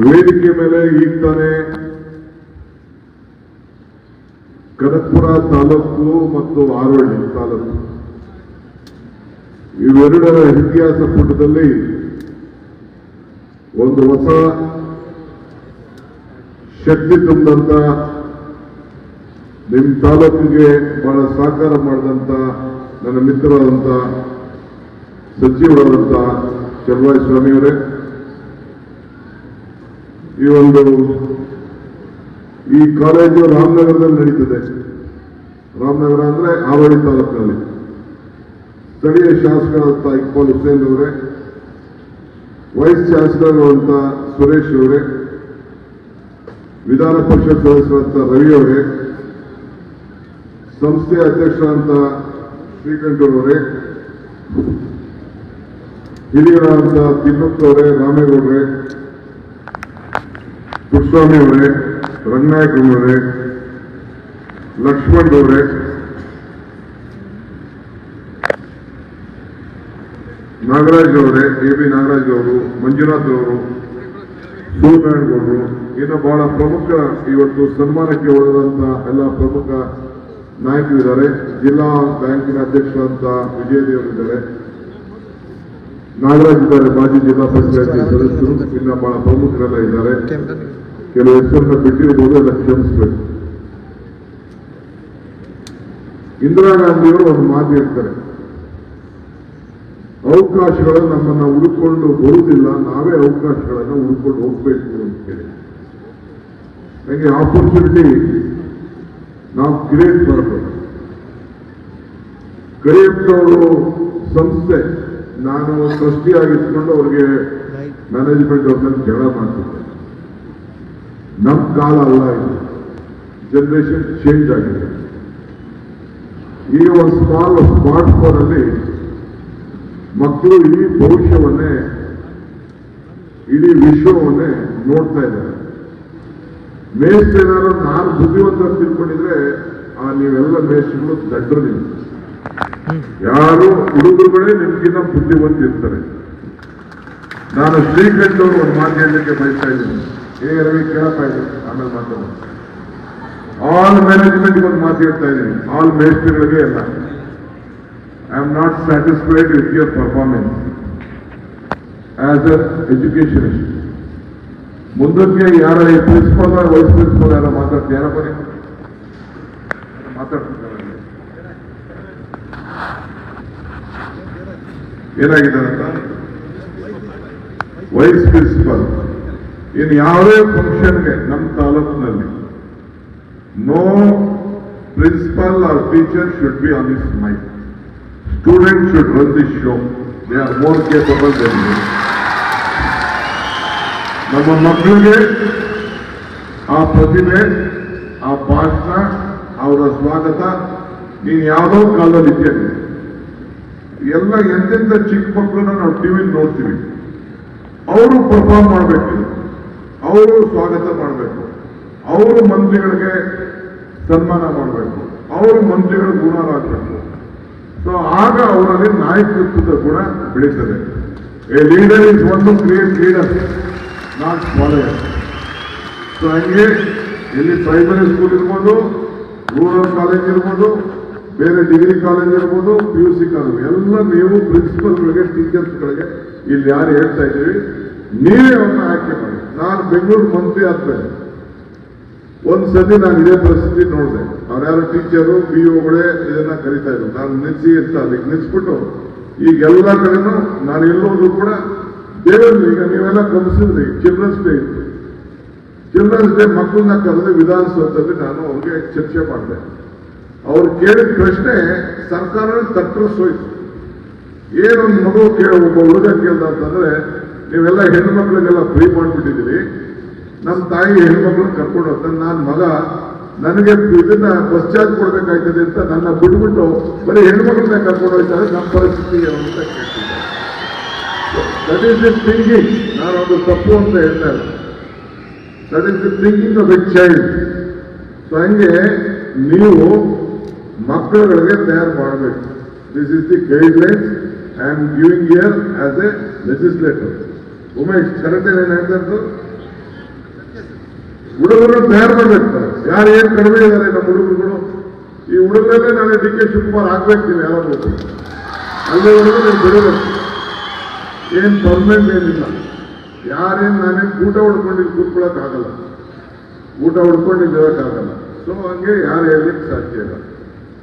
ವೇದಿಕೆ ಮೇಲೆ ಈಗ್ತಾನೆ ಕನಕ್ಪುರ ತಾಲೂಕು ಮತ್ತು ಆರೋಳ್ಳಿ ತಾಲೂಕು. ಇವೆರಡರ ಇತಿಹಾಸ ಪುಟದಲ್ಲಿ ಒಂದು ಹೊಸ ಶಕ್ತಿ ತುಂಬಂತ ನಿಮ್ಮ ತಾಲೂಕಿಗೆ ಬಹಳ ಸಹಕಾರ ಮಾಡಿದಂತ ನನ್ನ ಮಿತ್ರರಾದಂಥ ಸಚಿವರಾದಂಥ ಸ್ವಾಮಿ ಸ್ವಾಮಿಯವರೇ ಈ ಒಂದು, ಈ ಕಾಲೇಜು ರಾಮನಗರದಲ್ಲಿ ನಡೀತದೆ. ರಾಮನಗರ ಅಂದ್ರೆ ಆವಳಿ ತಾಲೂಕಿನಲ್ಲಿ ಸ್ಥಳೀಯ ಶಾಸಕರಾದಂಥ ಇಕ್ಬಾಲ್ ಹುಸೇನ್ ಅವರೇ, ವೈಸ್ ಚಾನ್ಸಲರ್ ಅಂತ ಸುರೇಶ್ ಅವರೇ, ವಿಧಾನ ಪರಿಷತ್ ಸದಸ್ಯರಾದಂಥ ರವಿ ಅವರೇ ಸಂಸ್ಥೆಯ ಅಧ್ಯಕ್ಷರಾದಂಥ ಶ್ರೀಕಂಠರವರೇ ಹಿರಿಯರಾದಂಥ ಅವರೇ, ರಾಮೇಗೌಡರೇ ಕೃಷ್ಣಸ್ವಾಮಿ ಅವರೇ ರಂಗನಾಯಕ್ ಅವರೇ, ಲಕ್ಷ್ಮಣ್ ಅವರೇ. ನಾಗರಾಜ್ ಅವರೇ, ಎ ಬಿ ನಾಗರಾಜ್ ಅವರು, ಮಂಜುನಾಥ್ ಅವರು ಸೂರ್ಯನಾರಾಯಣಗೌಡರು ಇನ್ನು ಬಹಳ ಪ್ರಮುಖ ಇವತ್ತು ಸನ್ಮಾನಕ್ಕೆ ಒಳದಂತ ಎಲ್ಲ ಪ್ರಮುಖ ನಾಯಕರಿದ್ದಾರೆ. ಜಿಲ್ಲಾ ಬ್ಯಾಂಕಿನ ಅಧ್ಯಕ್ಷರಾದಂತ ವಿಜಯದೇವರಿದ್ದಾರೆ ನಾಗರಾಜ್ ಇದ್ದಾರೆ. ಮಾಜಿ ಜಿಲ್ಲಾ ಪಂಚಾಯತಿ ಸದಸ್ಯರು, ಇನ್ನ ಬಹಳ ಪ್ರಮುಖರೆಲ್ಲ ಇದ್ದಾರೆ. ಕೆಲವು ಹೆಸರನ್ನ ಬಿಟ್ಟಿರಬಹುದು ಎಲ್ಲ ಕ್ಷಮಿಸ್ಬೇಕು. ಇಂದಿರಾ ಗಾಂಧಿಯವರು ಒಂದು ಮಾತು ಹೇಳ್ತಾರೆ. ಅವಕಾಶಗಳು ನಮ್ಮನ್ನ ಉಳ್ಕೊಂಡು ಬರುವುದಿಲ್ಲ, ನಾವೇ ಅವಕಾಶಗಳನ್ನು ಉಳ್ಕೊಂಡು ಹೋಗ್ಬೇಕು ಅಂತ ಹೇಳಿ. ನನಗೆ ಆಪರ್ಚುನಿಟಿ ನಾವು ಕ್ರಿಯೇಟ್ ಮಾಡಬೇಕು. ಕರಿಯಪ್ಪನವರು ಸಂಸ್ಥೆ ನಾನು ಟ್ರಸ್ಟಿ ಆಗಿಸ್ಕೊಂಡು ಅವ್ರಿಗೆ ಮ್ಯಾನೇಜ್ಮೆಂಟ್ ಅವ್ರ ಮೇಲೆ ಜಗಳ ಮಾಡ್ತಿದ್ದೆ. ನಮ್ಮ ಕಾಲ ಅಲ್ಲ ಇದು. ಜನರೇಷನ್ ಚೇಂಜ್ ಆಗಿದೆ. ಈ ಒಂದು ಸ್ಮಾಲ್ ಸ್ಮಾರ್ಟ್ ಫೋನ್ ಅಲ್ಲಿ ಮಕ್ಕಳು ಇಡೀ ಭವಿಷ್ಯವನ್ನೇ ಇಡೀ ವಿಶ್ವವನ್ನೇ ನೋಡ್ತಾ ಇದ್ದಾರೆ. ಮೇಸ್ಟ್ ಏನಾದ್ರು ನಾನು ಬುದ್ಧಿವಂತ ತಿಳ್ಕೊಂಡಿದ್ರೆ ಆ ನೀವೆಲ್ಲ ಮೇಸ್ಟ್ಗಳು ದಡ್ಡರು ನೀವು. ಯಾರು ಹುಡುಗರುಗಳೇ ನಿಮ್ಗಿನ್ನ ಬುದ್ಧಿವಂತಿರ್ತಾರೆ. ನಾನು ಶ್ರೀಕಂಠ ಅವರು ಒಂದು ಮಾತು ಹೇಳಲಿಕ್ಕೆ ಬಯಸ್ತಾ ಇದ್ದೀನಿ. ಏ ರವಿ ಕೇಳ್ತಾ ಇದ್ದೀನಿ ಆಮೇಲೆ ಮಾತಾಡೋಣ. ಆಲ್ ಮ್ಯಾನೇಜ್ಮೆಂಟ್ ಒಂದು ಮಾತು ಹೇಳ್ತಾ ಇದ್ದೀನಿ. ಆಲ್ ಮೇಸ್ಟ್ರಿಗಳಿಗೆ ಎಲ್ಲ. I am not satisfied with your performance as a education ಮುಂದಕ್ಕೆ ಯಾರ ಪ್ರಿನ್ಸಿಪಲ್ ವೈಸ್ ಪ್ರಿನ್ಸಿಪಲ್ ಯಾರ ಮಾತಾಡ್ತೀವಿ ಯಾರಪ್ಪ ನೀವು ಮಾತಾಡ್ತಿದ್ದಾರೆ ಏನಾಗಿದೆ ಅಂತ? ವೈಸ್ ಪ್ರಿನ್ಸಿಪಲ್ ಇನ್ನು ಯಾವುದೇ ಫಂಕ್ಷನ್ಗೆ ನಮ್ಮ ತಾಲೂಕಿನಲ್ಲಿ no principal or teacher should be on this mic student should run this show they are more capable than ನಮ್ಮ ಮಕ್ಕಳಿಗೆ ಆ ಪ್ರತಿಭೆ, ಆ ಭಾಷಣ, ಅವರ ಸ್ವಾಗತ ನೀನು ಯಾವುದೋ ಕಾಲದಲ್ಲಿ ಇದ್ದೇನೆ ಎಲ್ಲ ಎಂತೆಂಥ ಚಿಕ್ಕ ಮಕ್ಕಳನ್ನ ನಾವು ಟಿವಿಲಿ ನೋಡ್ತೀವಿ. ಅವರು ಪರ್ಫಾರ್ಮ್ ಮಾಡಬೇಕು. ಅವರು ಸ್ವಾಗತ ಮಾಡಬೇಕು. ಅವರು ಮಂತ್ರಿಗಳಿಗೆ ಸನ್ಮಾನ ಮಾಡಬೇಕು. ಅವರು ಮಂತ್ರಿಗಳ ಗುಣರಾಗಬೇಕು ಸೊ ಆಗ ಅವರಲ್ಲಿ ನಾಯಕತ್ವದ ಗುಣ ಬೆಳೀತದೆ. A leader is one to create leader not follower so ಹಂಗೆ ಇಲ್ಲಿ ಪ್ರೈಮರಿ ಸ್ಕೂಲ್ ಇರ್ಬೋದು ರೂರಲ್ ಕಾಲೇಜ್ ಇರ್ಬೋದು ಬೇರೆ ಡಿಗ್ರಿ ಕಾಲೇಜ್ ಇರ್ಬೋದು ಪಿ ಯು ಸಿ ಕಾಲೇಜ್ ಎಲ್ಲ ನೀವು ಪ್ರಿನ್ಸಿಪಲ್ಗಳಿಗೆ ಟೀಚರ್ಸ್ಗಳಿಗೆ ಇಲ್ಲಿ ಯಾರು ಹೇಳ್ತಾ ಇದ್ದೀವಿ ನೀವೇ ಅವನ್ನ ಆಯ್ಕೆ ಮಾಡಿ. ನಾನು ಬೆಂಗಳೂರು ಮಂತ್ರಿ ಆದ್ಮೇಲೆ ಒಂದು ನಾನು ಇದೇ ಪರಿಸ್ಥಿತಿ ನೋಡಿದೆ. ಅವ್ರ್ಯಾರು ಟೀಚರು ಬಿ ಒಗಳೇ ಇದನ್ನ ಕರಿತಾ ಇದ್ರು. ನಾನು ನಿಲ್ಸಿ ಅಂತ ಅಲ್ಲಿಗೆ ನಿಲ್ಸ್ಬಿಟ್ಟು ಈಗ ಎಲ್ಲ ಕಡೆನೂ ನಾನು ಎಲ್ಲೋದು ಕೂಡ ದೇವರು ಈಗ ನೀವೆಲ್ಲ ಕಲಿಸಿದ್ರಿ ಚಿಲ್ಡ್ರನ್ಸ್ ಡೇ ಇತ್ತು ಚಿಲ್ಡ್ರನ್ಸ್ ಡೇ ಮಕ್ಕಳನ್ನ ಕರೆದು ವಿಧಾನಸೌಧದಲ್ಲಿ ನಾನು ಅವ್ರಿಗೆ ಚರ್ಚೆ ಮಾಡಿದೆ. ಅವ್ರು ಕೇಳಿದ ಪ್ರಶ್ನೆ, ಸರ್ಕಾರ ತಪ್ಪಿಸೋಯ್ತು ಏನೊಂದು ಮಗು ಕೇಳ ಒಬ್ಬ ಹುಡುಗ ಕೇಳ್ದ ಅಂತಂದ್ರೆ, ನೀವೆಲ್ಲ ಹೆಣ್ಮಕ್ಳಿಗೆಲ್ಲ ಫ್ರೀ ಮಾಡ್ಬಿಟ್ಟಿದ್ದೀರಿ. ನಮ್ಮ ತಾಯಿ ಹೆಣ್ಮಕ್ಳನ್ನ ಕರ್ಕೊಂಡು ಹೋಗ್ತಾನೆ ನಾನು ಮಗ, ನನಗೆ ಇದನ್ನ ಬಸ್ ಚಾರ್ಜ್ ಕೊಡ್ಬೇಕಾಯ್ತದೆ ಅಂತ ನನ್ನ ಬಿಟ್ಬಿಟ್ಟು ಬರೀ ಹೆಣ್ಮಕ್ಳನ್ನ ಕರ್ಕೊಂಡು ಹೋಗ್ತಾರೆ ನಮ್ಮ ಪರಿಸ್ಥಿತಿ ಏನು ಅಂತ ಕೇಳ್ತಿದ್ದೆ. ದಟ್ ಈಸ್ ದಿ ಥಿಂಕಿಂಗ್ ನಾನು ಅದು ತಪ್ಪು ಅಂತ ಹೇಳ್ತಾರೆ that is the thinking of a child so ಹಂಗೆ ನೀವು ಮಕ್ಕಳುಗಳಿಗೆ ತಯಾರು ಮಾಡಬೇಕು. This is the guidelines I am giving ear as a legislator Umesh correct ಏನು ಹುಡುಗರು ತಯಾರು ಮಾಡ್ಬೇಕು. ಯಾರು ಏನು ಕಡಿಮೆ ಇದ್ದಾರೆ ನಮ್ಮ ಹುಡುಗರುಗಳು? ಈ ಹುಡುಗರಲ್ಲೇ ನಾನು ಡಿ ಕೆ ಶಿವಕುಮಾರ್ ಆಗ್ಬೇಕು, ನೀವು ಯಾರು. ಅಲ್ಲೇ ಹುಡುಗರು ನೀವು ಬಿಡಬೇಕು ಏನು ಪರ್ಮನೆಂಟ್ ಏನಿಲ್ಲ. ಯಾರೇನು ನಾನೇನು ಊಟ ಹೊಡ್ಕೊಂಡು ಇಲ್ಲಿ ಕೂತ್ಕೊಳ್ಳೋಕ್ಕಾಗಲ್ಲ ಊಟ ಹೊಡ್ಕೊಂಡು ಇಲ್ಲಿ ಇರೋಕ್ಕಾಗಲ್ಲ ಸೊ ಹಂಗೆ ಯಾರು ಹೇಳಲಿಕ್ಕೆ ಸಾಧ್ಯ ಇಲ್ಲ.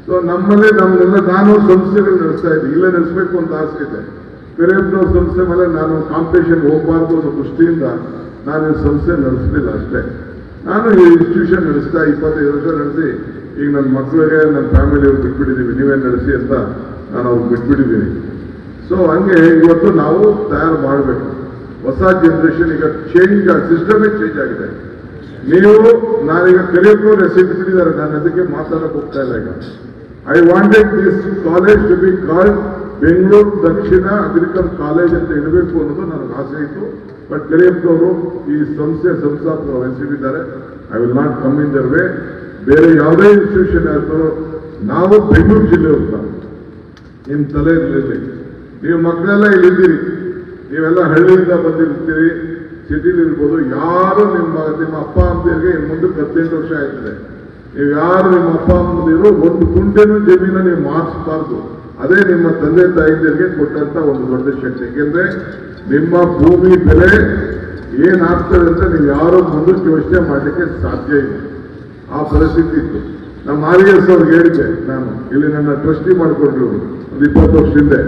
ಸೊ ನಮ್ಮಲ್ಲೇ ನಮ್ಮೆಲ್ಲ ನಾನು ಸಂಸ್ಥೆಗಳು ನಡೆಸ್ತಾ ಇದ್ದೀನಿ ಇಲ್ಲೇ ನಡೆಸಬೇಕು ಅಂತ ಆಸೆ ಇದೆ. ಕರಿಯಪ್ಪನವ್ರ ಸಂಸ್ಥೆ ಮೇಲೆ ನಾನು ಕಾಂಪಿಟೇಷನ್ ಹೋಗಬಾರ್ದು ಅನ್ನೋ ದೃಷ್ಟಿಯಿಂದ ನಾನು ಸಂಸ್ಥೆ ನಡೆಸಲಿಲ್ಲ ಅಷ್ಟೇ. ನಾನು ಈ ಇನ್ಸ್ಟಿಟ್ಯೂಷನ್ ನಡೆಸ್ತಾ ಇಪ್ಪತ್ತೈದು ವರ್ಷ ನಡೆಸಿ, ಈಗ ನನ್ನ ಮಕ್ಕಳಿಗೆ ನನ್ನ ಫ್ಯಾಮಿಲಿಯವ್ರು ಬಿಟ್ಬಿಟ್ಟಿದ್ದೀವಿ ನೀವೇ ನಡೆಸಿ ಅಂತ ನಾನು ಅವ್ರಿಗೆ ಬಿಟ್ಬಿಟ್ಟಿದ್ದೀನಿ ಸೊ ಹಂಗೆ ಇವತ್ತು ನಾವು ತಯಾರು ಮಾಡಬೇಕು. ಹೊಸ ಜನರೇಷನ್ ಈಗ ಚೇಂಜ್ ಸಿಸ್ಟಮೇ ಚೇಂಜ್ ಆಗಿದೆ. ನೀವು ನಾನೀಗ ಕರಿಯಪ್ಪನವ್ರು ರೆಸಿಪಿ ಬಿಟ್ಟಿದ್ದಾರೆ ನಾನು ಅದಕ್ಕೆ ಮಾತಾಡೋಕೆ ಹೋಗ್ತಾ ಇಲ್ಲ ಈಗ. I wanted this college to be called Bengaluru Dakshina agricultural college ಅಂತ ಇಡಬೇಕು ಅನ್ನೋದು ನನಗೆ ಆಸೆ ಇತ್ತು. ಬಟ್ ಕೆಲವರು ಈ ಸಂಸ್ಥೆ ಸಂಸ್ಥಾಪಕರು ವಹಿಸಿದ್ದಾರೆ. I will not come in their way ಬೇರೆ ಯಾವುದೇ ಇನ್ಸ್ಟಿಟ್ಯೂಷನ್ ಆಯ್ತು ನಾವು ಬೆಂಗಳೂರು ಜಿಲ್ಲೆ ಅಂತ ನಿಮ್ಮ ತಲೆ ಇರಲಿಲ್ಲ ನೀವು ಮಕ್ಕಳೆಲ್ಲ ಇಲ್ಲಿದ್ದೀರಿ. ನೀವೆಲ್ಲ ಹಳ್ಳಿಯಿಂದ ಬಂದಿರ್ತೀರಿ. ಸಿಟಿಲಿರ್ಬೋದು ಯಾರು ನಿಮ್ಮ ನಿಮ್ಮ ಅಪ್ಪ ಅಮ್ಮದಿರಿಗೆ ಇನ್ನು ಮುಂದಕ್ಕೆ ಹದಿನೆಂಟು ವರ್ಷ ಆಯ್ತದೆ. ನೀವು ಯಾರು ನಿಮ್ಮ ಅಪ್ಪ ಅಮ್ಮನಿರೋ ಒಂದು ಕುಂಟೆನೂ ಜಮೀನ ನೀವು ಮಾರಿಸಬಾರ್ದು. ಅದೇ ನಿಮ್ಮ ತಂದೆ ತಾಯಿಯರಿಗೆ ಕೊಟ್ಟಂತ ಒಂದು ದೊಡ್ಡ ಶಕ್ತಿ. ಏಕೆಂದ್ರೆ ನಿಮ್ಮ ಭೂಮಿ ಬೆಲೆ ಏನಾಗ್ತದೆ ಅಂತ ನೀವು ಯಾರೋ ಮುಂದಕ್ಕೆ ಯೋಚನೆ ಮಾಡಲಿಕ್ಕೆ ಸಾಧ್ಯ ಇಲ್ಲ. ಆ ಪರಿಸ್ಥಿತಿ ಇತ್ತು. ನಮ್ಮ ಆರ್ ಎಸ್ ಅವ್ರಿಗೆ ಹೇಳಿದ್ದೆ ನಾನು, ಇಲ್ಲಿ ನನ್ನ ಟ್ರಸ್ಟಿ ಮಾಡಿಕೊಂಡ್ರು ಒಂದು ಇಪ್ಪತ್ತು ವರ್ಷ ಹಿಂದೆ.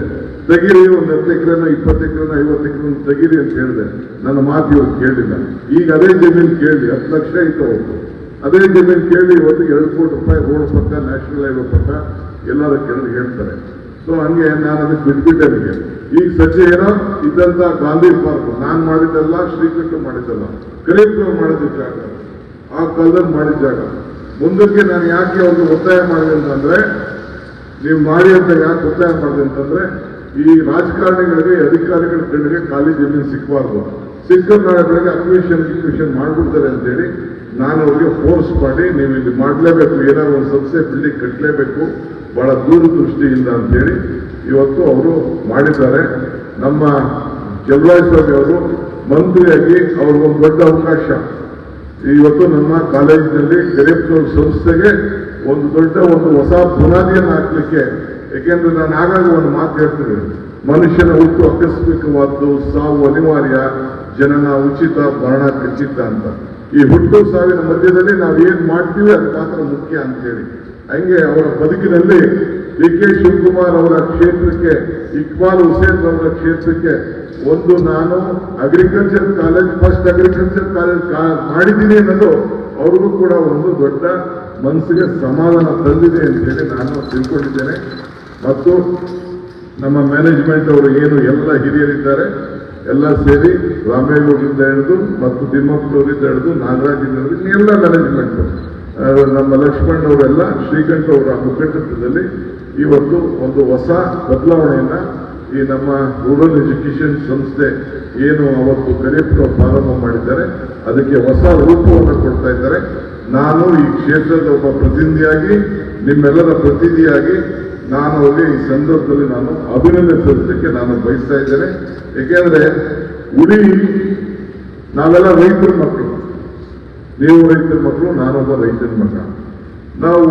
ತೆಗೀರಿ, ಒಂದು ಹತ್ತು ಎಕರೆನ, ಇಪ್ಪತ್ತು ಎಕರೆನ, ಐವತ್ತು ಎಕರೆನ ತೆಗೀರಿ ಅಂತ ಹೇಳಿದೆ. ನನ್ನ ಮಾತು ಇವತ್ತು ಕೇಳಿಲ್ಲ. ಈಗ ಅದೇ ಜಮೀನು ಕೇಳಿ ಹತ್ತು ಲಕ್ಷ ಇತ್ತು ಅವ್ರು ಅದೇ ಜಮೀನು ಕೇಳಿ ಇವತ್ತು ಎರಡು ಕೋಟಿ ರೂಪಾಯಿ ರೋಡ್ ಪಕ್ಕ ನ್ಯಾಷನಲ್ ಹೈವೇ ಪಕ್ಕ ಎಲ್ಲರ ಕೇಳಿದ್ರೆ ಹೇಳ್ತಾರೆ. ಸೊ ಹಂಗೆ ನಾನು ಅದಕ್ಕೆ ಬಿಟ್ಬಿಟ್ಟೆ ನನಗೆ ಈಗ ಸದ್ಯ ಏನೋ ಇದ್ದಂತ ಗಾಂಧಿ ಪಾರ್ಕ್, ನಾನು ಮಾಡಿದ್ದಲ್ಲ, ಶ್ರೀಕೃಷ್ಣ ಮಾಡಿದ್ದಲ್ಲ ಕರೀಪ್ನವ್ರು ಮಾಡಿದ ಜಾಗ, ಆ ಕಾಲದಲ್ಲಿ ಮಾಡಿದ ಜಾಗ. ಮುಂದಕ್ಕೆ ನಾನು ಯಾಕೆ ಅವ್ರಿಗೆ ಒತ್ತಾಯ ಮಾಡಿದೆ ಅಂತಂದ್ರೆ, ನೀವು ಮಾಡಿ ಅಂತ ಯಾಕೆ ಒತ್ತಾಯ ಮಾಡಿದೆ ಅಂತಂದ್ರೆ, ಈ ರಾಜಕಾರಣಿಗಳಿಗೆ, ಅಧಿಕಾರಿಗಳ ಕಣ್ಣಿಗೆ ಖಾಲಿ ಜಮೀನು ಸಿಕ್ಕಬಾರ್ದು ಸಿಕ್ಕ ನಾಳೆಗಳಿಗೆ ಅಕ್ವಿಷನ್ ಇಕ್ವಿಷನ್ ಮಾಡಿಬಿಡ್ತಾರೆ ಅಂತೇಳಿ ನಾನು ಅವ್ರಿಗೆ ಫೋರ್ಸ್ ಮಾಡಿ ನೀವು ಇಲ್ಲಿ ಮಾಡಲೇಬೇಕು, ಏನಾದ್ರು ಒಂದು ಸಂಸ್ಥೆ ಬಿಲ್ಡಿಂಗ್ ಕಟ್ಟಲೇಬೇಕು ಬಹಳ ದೂರದೃಷ್ಟಿಯಿಂದ ಅಂತೇಳಿ ಇವತ್ತು ಅವರು ಮಾಡಿದ್ದಾರೆ. ನಮ್ಮ ಸ್ವಾಮಿ ಅವರು ಮಂತ್ರಿಯಾಗಿ ಅವ್ರಿಗೊಂದು ದೊಡ್ಡ ಅವಕಾಶ. ಇವತ್ತು ನಮ್ಮ ಕಾಲೇಜಿನಲ್ಲಿ ಗರೀಬ್ ಸಂಸ್ಥೆಗೆ ಒಂದು ದೊಡ್ಡ ಒಂದು ಹೊಸ ಬುನಾದಿಯನ್ನು ಹಾಕ್ಲಿಕ್ಕೆ ಯಾಕೆಂದ್ರೆ ನಾನು ಆಗಾಗ ಒಂದು ಮಾತು ಹೇಳ್ತೀನಿ. ಮನುಷ್ಯನ ಹುಟ್ಟು ಆಕಸ್ಮಿಕವಾದ್ದು ಸಾವು ಅನಿವಾರ್ಯ, ಜನನ ಉಚಿತ, ಮರಣ ಖಚಿತ ಅಂತ. ಈ ಹುಟ್ಟು ಸಾವಿನ ಮಧ್ಯದಲ್ಲಿ ನಾವು ಏನ್ ಮಾಡ್ತೀವಿ, ಅದು ಮಾತ್ರ ಮುಖ್ಯ ಅಂತೇಳಿ ಹಂಗೆ ಅವರ ಬದುಕಿನಲ್ಲಿ ಡಿ ಕೆ ಶಿವಕುಮಾರ್ ಅವರ ಕ್ಷೇತ್ರಕ್ಕೆ, ಇಕ್ಬಾಲ್ ಹುಸೇನ್ ಅವರ ಕ್ಷೇತ್ರಕ್ಕೆ ಒಂದು ನಾನು agriculture college first agriculture college ಮಾಡಿದ್ದೀನಿ ಅನ್ನೋದು ಅವ್ರಿಗೂ ಕೂಡ ಒಂದು ದೊಡ್ಡ ಮನಸ್ಸಿಗೆ ಸಮಾಧಾನ ತಂದಿದೆ ಅಂತೇಳಿ ನಾನು ತಿಳ್ಕೊಂಡಿದ್ದೇನೆ. ಮತ್ತು ನಮ್ಮ ಮ್ಯಾನೇಜ್ಮೆಂಟ್ ಅವರು ಏನು ಎಲ್ಲ ಹಿರಿಯರಿದ್ದಾರೆ ಎಲ್ಲ ಸೇರಿ ರಾಮೇಗೌಡರಿಂದ ಹಿಡಿದು ಮತ್ತು ತಿಮ್ಮಪ್ಪನವರಿಂದ ಹಿಡಿದು ನಾಗರಾಜಿಂದ ಹಿಡಿದು ಎಲ್ಲ ಮ್ಯಾನೇಜ್ಮೆಂಟ್ ನಮ್ಮ ಲಕ್ಷ್ಮಣ್ ಅವರೆಲ್ಲ ಶ್ರೀಕಂಠ ಅವರ ಮುಖಂಡತ್ವದಲ್ಲಿ ಇವತ್ತು ಒಂದು ಹೊಸ ಬದಲಾವಣೆಯನ್ನು ಈ ನಮ್ಮ ರೂರಲ್ ಎಜುಕೇಷನ್ ಸಂಸ್ಥೆ ಏನು ಅವತ್ತು ಕರಿಯಪ್ಪನವರು ಪ್ರಾರಂಭ ಮಾಡಿದ್ದಾರೆ. ಅದಕ್ಕೆ ಹೊಸ ರೂಪವನ್ನು ಕೊಡ್ತಾ ಇದ್ದಾರೆ. ನಾನು ಈ ಕ್ಷೇತ್ರದ ಒಬ್ಬ ಪ್ರತಿನಿಧಿಯಾಗಿ, ನಿಮ್ಮೆಲ್ಲರ ಪ್ರತಿನಿಧಿಯಾಗಿ ನಾನು ಅವರಿಗೆ ಈ ಸಂದರ್ಭದಲ್ಲಿ ನಾನು ಅಭಿನಂದನೆ ಸಲ್ಲಿಸಲಿಕ್ಕೆ ನಾನು ಬಯಸ್ತಾ ಇದ್ದೇನೆ. ಏಕೆಂದರೆ ಉಳಿ ನಾವೆಲ್ಲ ರೈತರ ಮಕ್ಕಳು. ನೀವು ರೈತರ ಮಕ್ಕಳು ನಾನೊಬ್ಬ ರೈತನ ಮಗ. ನಾವು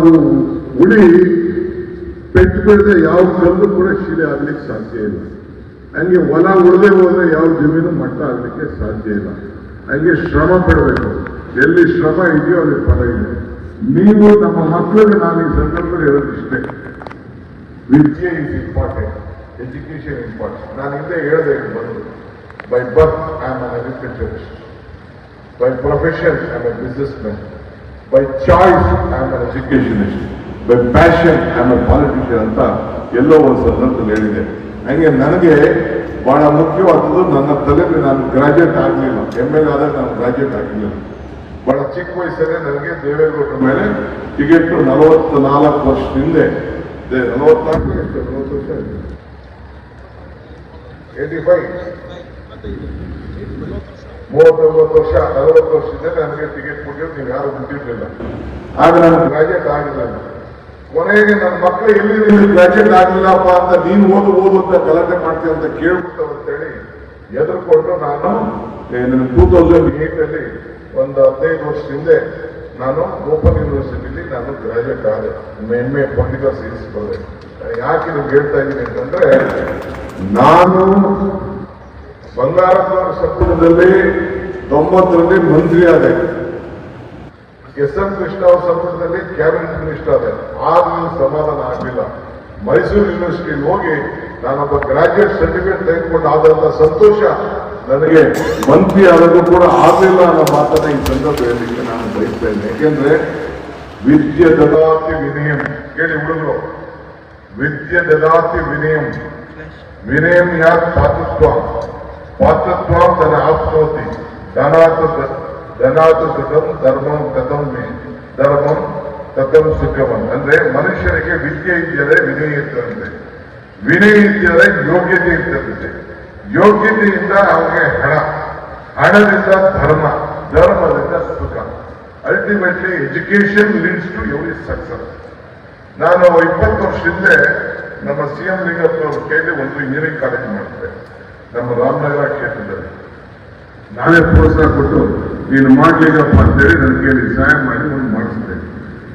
ಉಳಿ ಪೆಟ್ಟು ಬಿಡದೆ ಯಾವ ಕಲ್ಲು ಕೂಡ ಶಿಲೆ ಆಗ್ಲಿಕ್ಕೆ ಸಾಧ್ಯ ಇಲ್ಲ. ಹಂಗೆ ಹೊಲ ಉಳದೆ ಹೋದ್ರೆ ಯಾವ ಜಮೀನು ಮಟ್ಟ ಆಗ್ಲಿಕ್ಕೆ ಸಾಧ್ಯ ಇಲ್ಲ. ಹಂಗೆ ಶ್ರಮ ಪಡಬೇಕು. ಎಲ್ಲಿ ಶ್ರಮ ಇದೆಯೋ ಅಲ್ಲಿ ಫಲ ಇದೆ. ನೀವು ನಮ್ಮ ಮಕ್ಕಳಿಗೆ ನಾನು ಈ ಸಂದರ್ಭದಲ್ಲಿ ಹೇಳೋದು ಇಷ್ಟೇ ವಿದ್ಯೆ ಇಸ್ ಇಂಪಾರ್ಟೆಂಟ್ ಎಜುಕೇಶನ್ ಇಂಪಾರ್ಟೆಂಟ್ ನಾನು ಹಿಂದೆ ಹೇಳಿದೆ ಬಂದು by birth I am an agriculturist by profession I am a businessman by choice I am an educationist by passion I am a politician ಅಂತ ಎಲ್ಲೋ ಒಂದು ಸಂದರ್ಭದಲ್ಲಿ ಹೇಳಿದೆ. ಹಂಗೆ ನನಗೆ ಬಹಳ ಮುಖ್ಯವಾದದ್ದು ನನ್ನ ತಲೆಗೆ ನಾನು ಗ್ರಾಜುಯೇಟ್ ಆಗಲಿಲ್ಲ. ಎಂ ಎಲ್ ಆದರೆ ನಾನು ಗ್ರಾಜುಯೇಟ್ ಆಗಲಿಲ್ಲ. ಬಹಳ ಚಿಕ್ಕ ವಯಸ್ಸಲ್ಲೇ ನನಗೆ ದೇವೇಗೌಡರ ಮೇಲೆ ಟಿಕೆಟ್ ನಲವತ್ತು ನಾಲ್ಕು ಹಿಂದೆ ನಲವತ್ನಾಲ್ಕು ಎಷ್ಟು ನಲವತ್ತು ವರ್ಷ ಏಯ್ಟಿ ಫೈವ್ ಮೂವತ್ತೊಂಬತ್ತು ವರ್ಷ ನಲವತ್ತು ವರ್ಷದಿಂದ ನನಗೆ ಟಿಕೆಟ್ ಕೊಟ್ಟಿದ್ದು ನೀವು ಯಾರು ಬಿಟ್ಟಿರಲಿಲ್ಲ ಆಗ ನನಗೆ ಗ್ರಾಜುಯೇಟ್ ಆಗಿಲ್ಲ ಕೊನೆಗೆ ನನ್ನ ಮಕ್ಕಳು ಎಲ್ಲಿ ನಿಮಗೆ ಗ್ರಾಜುಯೇಟ್ ಆಗಿಲ್ಲಪ್ಪ ಅಂತ ನೀನು ಓದು ಓದು ಅಂತ ಗಲಾಟೆ ಮಾಡ್ತೀಯ ಅಂತ ಕೇಳ್ಬಿಟ್ಟು ಅಂತೇಳಿ ಎದುರುಕೊಂಡು ನಾನು ಟೂ ತೌಸಂಡ್ ಏಟಲ್ಲಿ ಒಂದು ಹದಿನೈದು ವರ್ಷ ಹಿಂದೆ ನಾನು ಓಪನ್ ಯೂನಿವರ್ಸಿಟಿಲಿ ನಾನು ಗ್ರಾಜುಯೇಟ್ ಆದೆ. ಎಂ ಎ ಪೊಲಿಟಿಕಲ್ ಯಾಕೆ ನಿಮ್ಗೆ ಹೇಳ್ತಾ ಇದ್ದೀನಿ ಅಂತಂದ್ರೆ, ನಾನು ಬಂಗಾರಪ್ಪ ಸಂಪುಟದಲ್ಲಿ ತೊಂಬತ್ತರಲ್ಲಿ ಮಂತ್ರಿ ಆದೆ. ಎಸ್ ಎಂ ಕೃಷ್ಣ ಅವರ ಸಂಪುಟದಲ್ಲಿ ಕ್ಯಾಬಿನೆಟ್ ಮಿನಿಸ್ಟರ್ ಆದೆ. ಆದ್ರೂ ಸಮಾಧಾನ ಆಗಲಿಲ್ಲ. ಮೈಸೂರು ಯೂನಿವರ್ಸಿಟಿಗೆ ಹೋಗಿ ನಾನೊಬ್ಬ ಗ್ರಾಜುಯೇಟ್ ಸರ್ಟಿಫಿಕೇಟ್ ತೆಗೆದುಕೊಂಡು ಆದಂತ ಸಂತೋಷ. ನನಗೆ ಮಂತ್ರಿ ಆದರೂ ಕೂಡ ಆಗಲಿಲ್ಲ ಅನ್ನೋ ಮಾತನ್ನ ಈ ಸಂದರ್ಭ ನಾನು ಬಯಸ್ತೇನೆ. ಯಾಕೆಂದ್ರೆ ವಿದ್ಯ ದದಾತಿ ವಿನಯಂ. ಕೇಳಿ ಹುಡುಗರು. ವಿದ್ಯ ದದಾತಿ ವಿನಯಂ. ವಿನಯಂ ಯಾಕೆ ಪಾತೃತ್ವ. ಪಾತೃತ್ವ ತನ್ನ ಆಪ್ನೋತಿ ಧನಾತ ಧನಾತ ಸುಖಂ ಧರ್ಮಂ ಕಥಂ ಧರ್ಮಂ ಕಥಂ ಸುಖವನ್ ಅಂದ್ರೆ ಮನುಷ್ಯನಿಗೆ ವಿದ್ಯೆ ಇದ್ದರೆ ವಿನಯ ಇರ್ತದಂತೆ. ವಿನಯ ಇದ್ದರೆ ಯೋಗ್ಯತೆ ಇರ್ತದಂತೆ. ಯೋಗ್ಯತೆಯಿಂದ ಅವನಿಗೆ ಹಣ. ಹಣದಿಂದ ಧರ್ಮ, ಧರ್ಮದಿಂದ ಸುಖ. Ultimately education leads to every success ನಾನು ಇಪ್ಪತ್ತು ವರ್ಷ ಹಿಂದೆ ನಮ್ಮ ಸಿ ಎಂ ಅವ್ರ ಕೈಲಿ ಒಂದು ಇಂಜಿನಿಯರಿಂಗ್ ಕಾಲೇಜ್ ಮಾಡಿದೆ. ನಮ್ಮ ರಾಮನಗರ ಕ್ಷೇತ್ರದಲ್ಲಿ. ನಾನೇ ಪ್ರೋತ್ಸಾಹ ಕೊಟ್ಟು, ನೀನು ಮಾಡ್ಲಿಕ್ಕಪ್ಪ ಅಂತೇಳಿ ನನ್ನ ಕೇಳಿ ಸಹಾಯ ಮಾಡಿ ನಾನು ಮಾಡಿಸಿದೆ.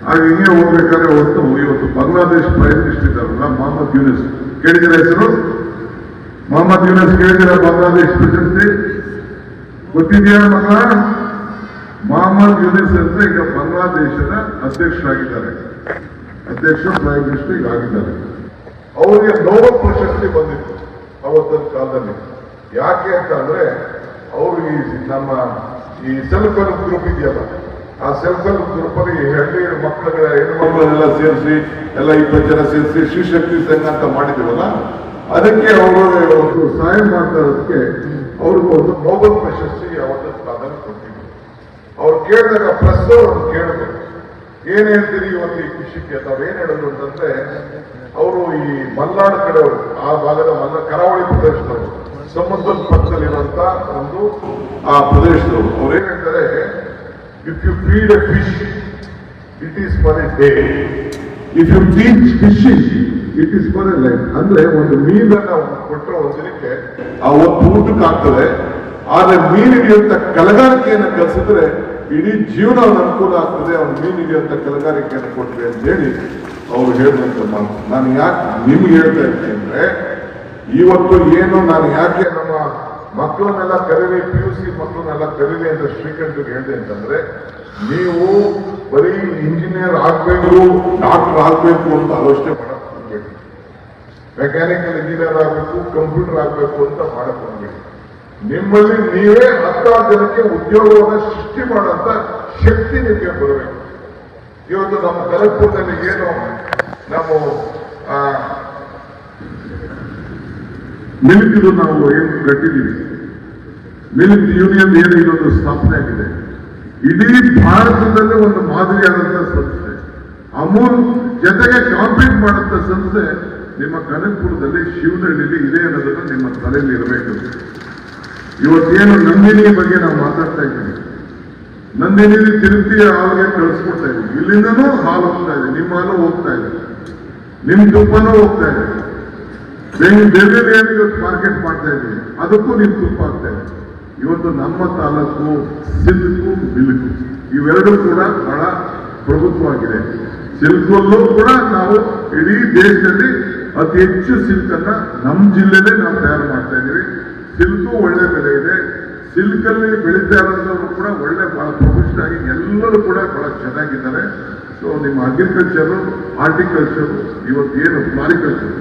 ಆಗ ಹಿಂಗೆ ಹೋಗ್ಬೇಕಾದ್ರೆ ಹೊತ್ತು ಇವತ್ತು ಬಾಂಗ್ಲಾದೇಶ್ ಪ್ರೈಮ್ ಮಿನಿಸ್ಟರ್ ಇದ್ದಾರಲ್ಲ ಮೊಹಮ್ಮದ್ ಯೂನಿಸ್ ಕೇಳಿದ್ರೆ ಹೆಸರು? ಮೊಹಮ್ಮದ್ ಯೂನಸ್ ಕೇಳಿದಿರ ಬಾಂಗ್ಲಾದೇಶ್ ಪ್ರಶಸ್ತಿ? ಗೊತ್ತಿದೆಯಾ ಮಕ್ಕಳ ಮೊಹಮ್ಮದ್ ಯೂನಿಸ್ ಅಂತ ಈಗ ಬಾಂಗ್ಲಾದೇಶದ ಅಧ್ಯಕ್ಷರಾಗಿದ್ದಾರೆ. ಅಧ್ಯಕ್ಷ ಪ್ರೈಮ್ ಮಿನಿಸ್ಟರ್ ಈಗ ಆಗಿದ್ದಾರೆ ಅವರಿಗೆ ನೋಬಲ್ ಪ್ರಶಸ್ತಿ ಬಂದಿತ್ತು ಅವತ್ತಿನ ಕಾಲದಲ್ಲಿ. ಯಾಕೆ ಅಂತ ಅಂದ್ರೆ, ಅವರು ಈ ನಮ್ಮ ಈ ಸೆಲ್ಫ್ ಹೆಲ್ಪ್ ಗ್ರೂಪ್ ಇದೆಯಲ್ಲ, ಆ ಸೆಲ್ಫ್ ಹೆಲ್ಪ್ ಗ್ರೂಪ್ ಅಲ್ಲಿ ಹಳ್ಳಿ ಮಕ್ಕಳ ಮಕ್ಕಳೆಲ್ಲ ಸೇರಿಸಿ, ಎಲ್ಲ ಇಪ್ಪತ್ತು ಜನ ಸೇರಿಸಿ ಶ್ರೀಶಕ್ತಿ ಸಂಘ ಅಂತ ಮಾಡಿದ್ವಲ್ಲ ಅದಕ್ಕೆ ಅವರು ಒಂದು ಸಹಾಯ ಮಾಡ್ತಾ ಇರೋದಕ್ಕೆ ಅವ್ರಿಗೆ ಒಂದು ನೋಬಲ್ ಪ್ರಶಸ್ತಿ ಅವತ್ತಿನ ಪ್ರಾಧಾನ್ಯ ಕೊಟ್ಟಿದ್ರು. ಅವ್ರು ಕೇಳಿದಾಗ ಪ್ರೆಸ್ ಅವ್ರು ಕೇಳಬೇಕು ಏನ್ ಹೇಳ್ತೀರಿ ಇವತ್ತು ಈ ಕೃಷಿಗೆ? ತಾವ್ ಹೇಳೋದು ಅಂತಂದ್ರೆ, ಅವರು ಈ ಮಲ್ನಾಡು ಕಡೆಯವರು ಆ ಭಾಗದ ಮಲ್ಲ ಕರಾವಳಿ ಪ್ರದೇಶದವರು. ಸಮುದ್ರದ ಪಕ್ಕದಲ್ಲಿರುವಂತ ಒಂದು, ಆ ಪ್ರದೇಶದವರು. ಅವ್ರು ಏನ್ if you feed a fish it is for a day if you teach fishing it is for a life ಅಂದ್ರೆ ಒಂದು ಮೀನನ್ನ ಕೊಟ್ಟರೆ ಒಂದು ದಿನಕ್ಕೆ ಆ ಒಂದು ಊಟಕ್ಕೆ ಆಗ್ತದೆ. ಆದ್ರೆ ಮೀನು ಹಿಡಿಯುವಂತ ಕಲಗಾರಿಕೆಯನ್ನು ಕಲಿಸಿದ್ರೆ ಇಡೀ ಜೀವನ ಅನುಕೂಲ ಆಗ್ತದೆ. ಅವ್ನು ಮೀನು ಹಿಡಿಯುವಂತ ಕಲಗಾರಿಕೆಯನ್ನು ಕೊಟ್ವಿ ಅಂತ ಹೇಳಿ ಅವ್ರು ಹೇಳಿದಂತ ಮಾತು. ನಾನು ಯಾಕೆ ನಿಮ್ಗೆ ಹೇಳ್ತಾ ಇದ್ದೀನಿ ಅಂದ್ರೆ, ಇವತ್ತು ಏನು ನಾನು ಯಾಕೆ ನಮ್ಮ ಮಕ್ಕಳನ್ನೆಲ್ಲ ಕರೀರಿ ಪಿ ಯು ಸಿ ಮಕ್ಕಳನ್ನೆಲ್ಲ ಕರೀರಿ ಅಂತ ಶ್ರೀಕಂಠಗೆ ಹೇಳಿದೆ ಅಂತಂದ್ರೆ, ನೀವು ಬರೀ ಇಂಜಿನಿಯರ್ ಆಗ್ಬೇಕು ಡಾಕ್ಟರ್ ಆಗ್ಬೇಕು ಅಂತ ಆಲೋಚನೆ ಹೋಗ್ಬೇಡಿ ಮೆಕ್ಯಾನಿಕಲ್ ಇಂಜಿನಿಯರ್ ಆಗಬೇಕು ಕಂಪ್ಯೂಟರ್ ಆಗಬೇಕು ಅಂತ ಮಾಡಕ್ ನಿಮ್ಮಲ್ಲಿ ನೀವೇ ಹತ್ತಾರು ಜನಕ್ಕೆ ಉದ್ಯೋಗವನ್ನು ಸೃಷ್ಟಿ ಮಾಡುವಂತ ಶಕ್ತಿ ನಿಮಗೆ ಬರಬೇಕು. ಇವತ್ತು ನಮ್ಮ ಕಲಪುರದಲ್ಲಿ ಏನು ನಾವು ಇದು ನಾವು ಏನು ಕಟ್ಟಿದ್ದೀವಿ ಮಿಲ್ಕ್ ಯೂನಿಯನ್ ಏನು ಇದೊಂದು ಸ್ಥಾಪನೆ ಆಗಿದೆ. ಇಡೀ ಭಾರತದಲ್ಲೇ ಒಂದು ಮಾದರಿಯಾದಂತಹ ಸಂಸ್ಥೆ. ಅಮೂಲ್ ಜೊತೆಗೆ ಕಾಂಪೀಟ್ ಮಾಡಂತ ಸಂಸ್ಥೆ ನಿಮ್ಮ ಕನಕಪುರದಲ್ಲಿ ಶಿವನಹಳ್ಳಿಲಿ ಇದೆ ಅನ್ನೋದನ್ನು ನಿಮ್ಮ ತಲೆಯಲ್ಲಿ ಇರಬೇಕು. ಇವತ್ತೇನು ನಂದಿನಿ ಬಗ್ಗೆ ನಾವು ಮಾತಾಡ್ತಾ ಇದ್ದೀವಿ. ನಂದಿನಿ ತಿರುಪತಿ ಹಾಲಿಗೆ ಕಳಿಸ್ಕೊಡ್ತಾ ಇದ್ದೀವಿ. ಇಲ್ಲಿಂದನೂ ಹಾಲು ಹೋಗ್ತಾ ಇದೆ. ನಿಮ್ಮ ಹಾಲು ಹೋಗ್ತಾ ಇದೆ. ನಿಮ್ ತುಪ್ಪನೂ ಹೋಗ್ತಾ ಇದೆ. ಬೇರೆ ಇವತ್ತು ಮಾರ್ಕೆಟ್ ಮಾಡ್ತಾ ಇದ್ದೀವಿ. ಅದಕ್ಕೂ ನಿಮ್ ತುಪ್ಪ ಆಗ್ತಾ ಇದೆ. ಇವತ್ತು ನಮ್ಮ ತಾಲೂಕು ಸಿಲ್ಕು ಮಿಲ್ಕು. ಇವೆರಡೂ ಕೂಡ ಬಹಳ ಪ್ರಭುತ್ವವಾಗಿದೆ ಸಿಲ್ಕಲ್ಲೂ ಕೂಡ ನಾವು ಇಡೀ ದೇಶದಲ್ಲಿ ಅತಿ ಹೆಚ್ಚು ಸಿಲ್ಕ್ ಅನ್ನ ನಮ್ಮ ಜಿಲ್ಲೆಲೇ ನಾವು ತಯಾರು ಮಾಡ್ತಾ ಇದ್ದೀವಿ ಸಿಲ್ಕು ಒಳ್ಳೆ ಬೆಲೆ ಇದೆ. ಸಿಲ್ಕ್ ಅಲ್ಲಿ ಬೆಳೀತಾ ಇರೋದವರು ಕೂಡ ಒಳ್ಳೆ ಬಹಳ ಪ್ರೊಫೆಷನ್ ಆಗಿ ಎಲ್ಲರೂ ಕೂಡ ಬಹಳ ಚೆನ್ನಾಗಿದ್ದಾರೆ. ಸೊ ನಿಮ್ಮ ಅಗ್ರಿಕಲ್ಚರ್ ಹಾರ್ಟಿಕಲ್ಚರ್ ಏನು ಫ್ಲಾರಿಕಲ್ಚರ್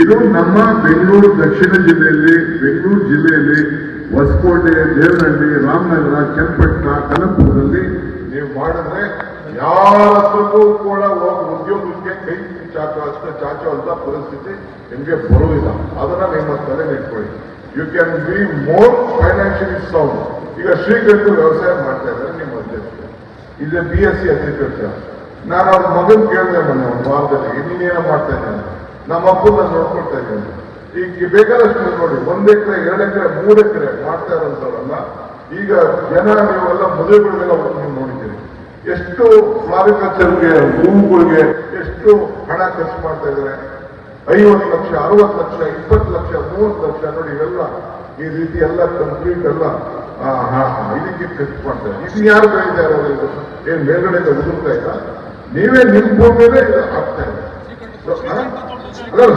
ಇದು ನಮ್ಮ ಬೆಂಗಳೂರು ದಕ್ಷಿಣ ಜಿಲ್ಲೆಯಲ್ಲಿ, ಬೆಂಗಳೂರು ಜಿಲ್ಲೆಯಲ್ಲಿ, ಹೊಸಕೋಟೆ, ದೇವನಹಳ್ಳಿ, ರಾಮನಗರ ಚನ್ನಪಟ್ಟಣ ಕನಕಪುರದಲ್ಲಿ ನೀವು ಮಾಡಿದ್ರೆ ಯಾರಕ್ಕೂ ಕೂಡ ಉದ್ಯೋಗ ಚಾಚೋ ಅಷ್ಟು ಚಾಚುವಂತ ಪರಿಸ್ಥಿತಿ ನಿಮಗೆ ಬರುವುದಿಲ್ಲ. ಅದನ್ನ ನಿಮ್ಮ ತಲೆ ಇಟ್ಕೊಳ್ಳಿ you can be more financially sound ಈಗ ಶ್ರೀಕಂಠ ವ್ಯವಸಾಯ ಮಾಡ್ತಾ ಇದ್ದಾರೆ ನಿಮ್ಮ ಅಧ್ಯಕ್ಷ ಇದೆ ಬಿ ಎಸ್ ಸಿ ಅಗ್ರಿಕಲ್ಚರ್ ನಾನು ಅವ್ರ ಮಗನ್ ಕೇಳಿದೆ ಮೊನ್ನೆ ಒಂದು ವಾರದಲ್ಲಿ ನೀನೇನೋ ಮಾಡ್ತಾ ಇದ್ದೇನೆ. ನಮ್ಮ ಅಪ್ಪನ ನೋಡ್ಕೊಳ್ತಾ ಇದ್ದೇನೆ. ಈಗ ಬೇಕಾದಷ್ಟು ನೋಡಿ, ಒಂದ್ ಎಕರೆ, ಎರಡು ಎಕರೆ, ಮೂರು ಎಕರೆ ಮಾಡ್ತಾ ಇರೋಂಥವ್ರಲ್ಲ, ಈಗ ಜನ ನೀವೆಲ್ಲ ಮದುವೆಗಳಿಗೆಲ್ಲ ನೀವು ನೋಡಿದ್ದೀರಿ. ಎಷ್ಟು ಫ್ಲಾರಿಕಲ್ಚರ್ಗೆ ಹೂವುಗಳಿಗೆ ಎಷ್ಟು ಹಣ ಖರ್ಚು ಮಾಡ್ತಾ ಇದ್ದಾರೆ. ಐವತ್ತು ಲಕ್ಷ, ಅರವತ್ತು ಲಕ್ಷ, ಇಪ್ಪತ್ತು ಲಕ್ಷ, ಮೂವತ್ತು ಲಕ್ಷ ನೋಡಿ ಇವೆಲ್ಲ ಈ ರೀತಿ ಎಲ್ಲ ಕಂಪ್ಲೀಟ್ ಎಲ್ಲ ಇದಕ್ಕೆ ಖರ್ಚು ಮಾಡ್ತಾರೆ ಇದು ಯಾರು ಬೆಳೀತಾ ಇದು ಏನ್ ಮೇಲ್ಗಡೆಯಿಂದ ಉದುರ್ತಾ ಇಲ್ಲ? ನೀವೇ ನಿಮ್ ಭೂಮಿಯಲ್ಲೇ ಇದು ಆಗ್ತಾ ಇದೆ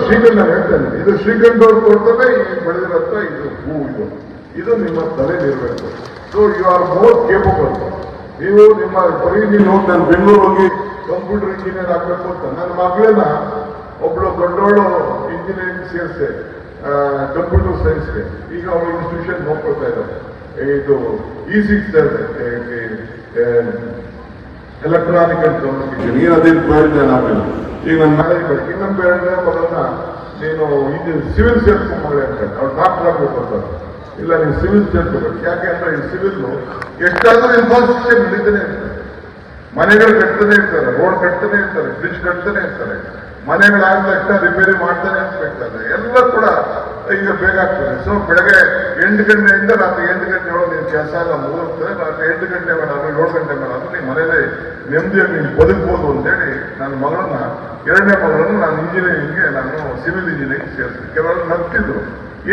ಶ್ರೀಗಂಧ ನಾನು ಹೇಳ್ತೇನೆ ಇದು ಶ್ರೀಗಂಧ ಅವ್ರು ಕೊಡ್ತಾರೆ, ಈ ಬೆಳೆದಿರತ್ತ ಇದು ಹೂ ಇದು. ಇದು ನಿಮ್ಮ ತಲೆಲಿರ್ಬೇಕು so you are more capable ನೀವು ನಿಮ್ಮ ಬರೀ ನೋಡಿ ಹೋಗಿ ನಾನು ಬೆಂಗಳೂರು ಹೋಗಿ ಕಂಪ್ಯೂಟರ್ ಇಂಜಿನಿಯರ್ ಆಗಬೇಕು ಅಂತ. ನನ್ನ ಮಗಳನ್ನ ಒಬ್ಬಳು ದೊಡ್ಡವಳು ಇಂಜಿನಿಯರಿಂಗ್ ಸೇರಿಸಿ ಕಂಪ್ಯೂಟರ್ ಸೈನ್ಸ್ಗೆ ಈಗ ಅವಳು ಇನ್ಸ್ಟಿಟ್ಯೂಷನ್ ನೋಡ್ಕೊಳ್ತಾ ಇದ್ದಾರೆ ಇದು ಈ ಸಿಕ್ಸ್ ಎಲೆಕ್ಟ್ರಾನಿಕ್ ಅಂತ ನೀನು ಅದೇನು ಪ್ರಯೋಜನ ಈಗ ನನ್ನ ಮ್ಯಾರೇಜ್ ಮಾಡಿ ಇನ್ನೊಂದು ಬೇರೆ ಮಗಳನ್ನ ನೀನು ಇಂಜಿನಿಯರ್ ಸಿವಿಲ್ ಸೇರ್ಕೊಂಡ್ಮಗಳೇ ಅಂತ ಅವ್ರು ಡಾಕ್ಟರ್ ಆಗಬೇಕು ಅಂತ. ಇಲ್ಲ ನೀವು ಸಿವಿಲ್ ಸೇರ್ಕೋಬೇಕು ಯಾಕೆ ಅಂದ್ರೆ ಈ ಸಿವಿಲ್ ಎಷ್ಟಾದ್ರೂ ಇನ್ಫ್ರಾಸ್ಟ್ರಕ್ಚರ್ ನಡೀತಾನೆ ಇರ್ತದೆ. ಮನೆಗಳು ಕಟ್ತಾನೆ ಇರ್ತಾರೆ ರೋಡ್ ಕಟ್ತಾನೆ ಇರ್ತಾರೆ ಬ್ರಿಡ್ಜ್ ಕಟ್ತಾನೆ ಇರ್ತಾರೆ ಮನೆಗಳಾದ ತಕ್ಷಣ ರಿಪೇರಿ ಮಾಡ್ತಾನೆ ಇರ್ಬೇಕಾದ್ರೆ ಎಲ್ಲ ಕೂಡ ಈಗ ಬೇಕಾಗ್ತದೆ ಸೊ ಬೆಳಗ್ಗೆ ಎಂಟು ಗಂಟೆಯಿಂದ ರಾತ್ರಿ ಎಂಟು ಗಂಟೆ ಒಳಗೆ ನೀವು ಕೆಲಸ ಎಲ್ಲ ಮುಗಿರ್ತದೆ ರಾತ್ರಿ ಎಂಟು ಗಂಟೆ ಮೇಡಮ್ ಏಳು ಗಂಟೆ ಮಾಡಾದ್ರು ನೀನು ಮನೇಲಿ ನೆಮ್ಮದಿಯಾಗಿ ನೀವು ಬದುಕ್ಬೋದು ಅಂತೇಳಿ ನನ್ನ ಮಗಳನ್ನ, ಎರಡನೇ ಮಗಳನ್ನು ನಾನು ಇಂಜಿನಿಯರಿಂಗ್ಗೆ ನಾನು ಸಿವಿಲ್ ಇಂಜಿನಿಯರಿಂಗ್ ಸೇರಿಸಿದೆ ಕೆಲವರು ನಗ್ತಿದ್ರು.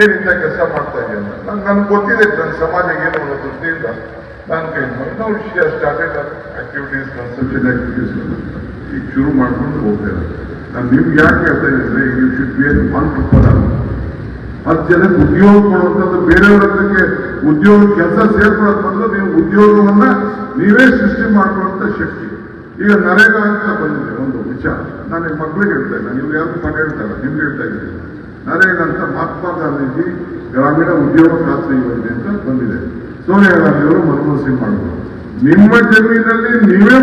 ಏನಿಂದ ಕೆಲಸ ಮಾಡ್ತಾ ಅಂತ. ನಂಗೆ ನನ್ಗೆ ಗೊತ್ತಿದೆ ನನ್ನ ಸಮಾಜ ಏನು ಅನ್ನೋ ದೃಷ್ಟಿಯಿಂದ ನಾನು ಕೈ ನೋ ವಿಷಯ ಸ್ಟಾರ್ಟೆಡ್ ಆಕ್ಟಿವಿಟೀಸ್ ಕನ್ಸಲ್ಟೆಂಟ್ ಆಕ್ಟಿವಿಟೀಸ್ ಈಗ ಶುರು ಮಾಡ್ಕೊಂಡು ಹೋಗ್ತೇನೆ ನಾನು. ನಿಮ್ಗೆ ಯಾಕೆ ಹೇಳ್ತಾ ಇದ್ದೀನಿ you should be an entrepreneur ಹತ್ತು ಜನಕ್ಕೆ ಉದ್ಯೋಗ ಕೊಡುವಂಥದ್ದು ಬೇರೆಯವ್ರ ಹತ್ರಕ್ಕೆ ಉದ್ಯೋಗ ಕೆಲಸ ಸೇರ್ಕೊಳ್ಳೋದು ಬಂದು ನೀವು ಉದ್ಯೋಗವನ್ನು ನೀವೇ ಸೃಷ್ಟಿ ಮಾಡುವಂತ ಶಕ್ತಿ. ಈಗ ನರೇಗಾ ಅಂತ ಬಂದಿದೆ ಒಂದು ವಿಚಾರ. ನಾನು ನಿಮ್ಮ ಮಕ್ಳಿಗೆ ಹೇಳ್ತಾ ಇಲ್ಲ ನೀವು ಯಾರು ಮನೆ ಇಲ್ಲ, ನಿಮ್ಗೆ ಹೇಳ್ತಾ ಇದ್ದೀನಿ. ನರೇಗಾ ಅಂತ ಮಹಾತ್ಮ ಗಾಂಧೀಜಿ ಗ್ರಾಮೀಣ ಉದ್ಯೋಗ ಖಾತ್ರಿ ಯೋಜನೆ ಅಂತ ಬಂದಿದೆ. ಸೋನಿಯಾ ಗಾಂಧಿ ಅವರು ಮನಮೋಹನ್ ಸಿಂಗ್ ನಿಮ್ಮ ಜಮೀನಲ್ಲಿ ನೀವೇ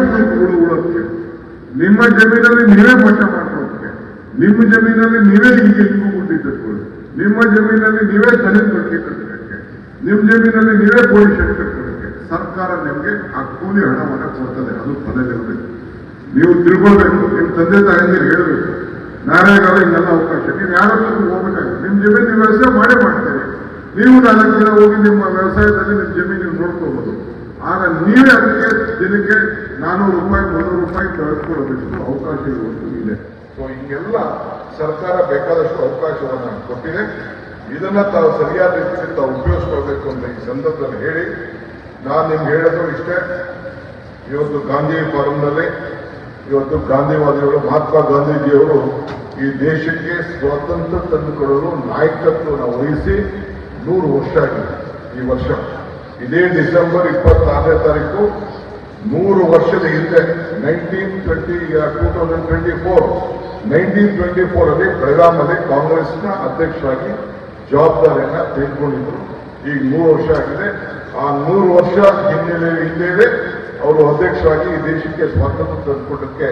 ಉಳುವುದಕ್ಕೆ ನಿಮ್ಮ ಜಮೀನಲ್ಲಿ ನೀವೇ ಮಟ್ಟ ಮಾಡೋದಕ್ಕೆ ನಿಮ್ಮ ಜಮೀನಲ್ಲಿ ನೀವೇ ಹೀಗೆ ಗುಡ್ಡಿ ಕಟ್ಕೊಳ್ಳಿ ನಿಮ್ಮ ಜಮೀನಲ್ಲಿ ನೀವೇ ತಲೆ ಕಟ್ಟೋದಕ್ಕೆ ನಿಮ್ಮ ಜಮೀನಲ್ಲಿ ನೀವೇ ಪೊಲೀಸ್ ಶೆಡ್ ಸರ್ಕಾರ ನಿಮಗೆ ಆ ಕೂಲಿ ಹಣವನ್ನು ಕೊಡ್ತದೆ. ಅದು ಪದವಿರಬೇಕು ನೀವು ತಿಳ್ಕೊಳ್ಬೇಕು. ನಿಮ್ಮ ತಂದೆ ತಾಯಿಗೆ ಹೇಳಬೇಕು. ನಾರಾಯಣ ಅವಕಾಶ ನೀವು ಯಾರ ಹತ್ರ ಹೋಗ್ಬೇಕಾಗಿಲ್ಲ ನಿಮ್ಮ ಜಮೀನು ವ್ಯವಸಾಯ ಮಾಡೇ ಮಾಡ್ತೀರಿ ನೀವು ನಾಲ್ಕು ದಿನ ಹೋಗಿ ನಿಮ್ಮ ವ್ಯವಸಾಯದಲ್ಲಿ ನಿಮ್ಮ ಜಮೀನು ನೋಡ್ಕೋಬಹುದು ಆಗ ನೀವೇ ಅದಕ್ಕೆ ದಿನಕ್ಕೆ ನಾನೂರು ರೂಪಾಯಿ, ಮುನ್ನೂರು ರೂಪಾಯಿ ಕಳಿಸ್ಕೊಳ್ಬೇಕು ಅವಕಾಶ ಇರುವಂತ ಇದೆ. ಸೊ ಹಿಂಗೆಲ್ಲ ಸರ್ಕಾರ ಬೇಕಾದಷ್ಟು ಅವಕಾಶವನ್ನು ಕೊಟ್ಟಿದೆ. ಇದನ್ನ ತಾವು ಸರಿಯಾದ ರೀತಿಯಲ್ಲಿ ತಾವು ಉಪಯೋಗಿಸ್ಕೊಳ್ಬೇಕು ಅಂತ ಈ ಸಂದರ್ಭದಲ್ಲಿ ಹೇಳಿ, ನಾನು ನಿಮ್ಗೆ ಹೇಳೋದು ಇಷ್ಟೇ. ಇವತ್ತು ಗಾಂಧಿ ಫಾರಂನಲ್ಲಿ, ಇವತ್ತು ಗಾಂಧಿವಾದಿಗಳು, ಮಹಾತ್ಮ ಗಾಂಧೀಜಿಯವರು ಈ ದೇಶಕ್ಕೆ ಸ್ವಾತಂತ್ರ್ಯ ತಂದುಕೊಡಲು ನಾಯಕತ್ವವನ್ನು ವಹಿಸಿ ನೂರು ವರ್ಷ ಆಗಿದೆ ಈ ವರ್ಷ. ಇದೇ ಡಿಸೆಂಬರ್ ಇಪ್ಪತ್ತಾರನೇ ತಾರೀಕು ನೂರು ವರ್ಷದ ಹಿಂದೆ nineteen twenty two thousand twenty four nineteen twenty four ಅಲ್ಲಿ ಬೆಳಗಾಮಲ್ಲಿ ಕಾಂಗ್ರೆಸ್ನ ಅಧ್ಯಕ್ಷರಾಗಿ ಜವಾಬ್ದಾರಿಯನ್ನ ತೆಗೆದುಕೊಂಡಿದ್ರು. ಈಗ ನೂರು ವರ್ಷ ಆಗಿದೆ. ಆ ನೂರು ವರ್ಷ ಹಿನ್ನೆಲೆ ಹಿಂದೆ ಅವರು ಅಧ್ಯಕ್ಷರಾಗಿ ಈ ದೇಶಕ್ಕೆ ಸ್ವಾತಂತ್ರ್ಯ ತಂದುಕೊಟ್ಟಕ್ಕೆ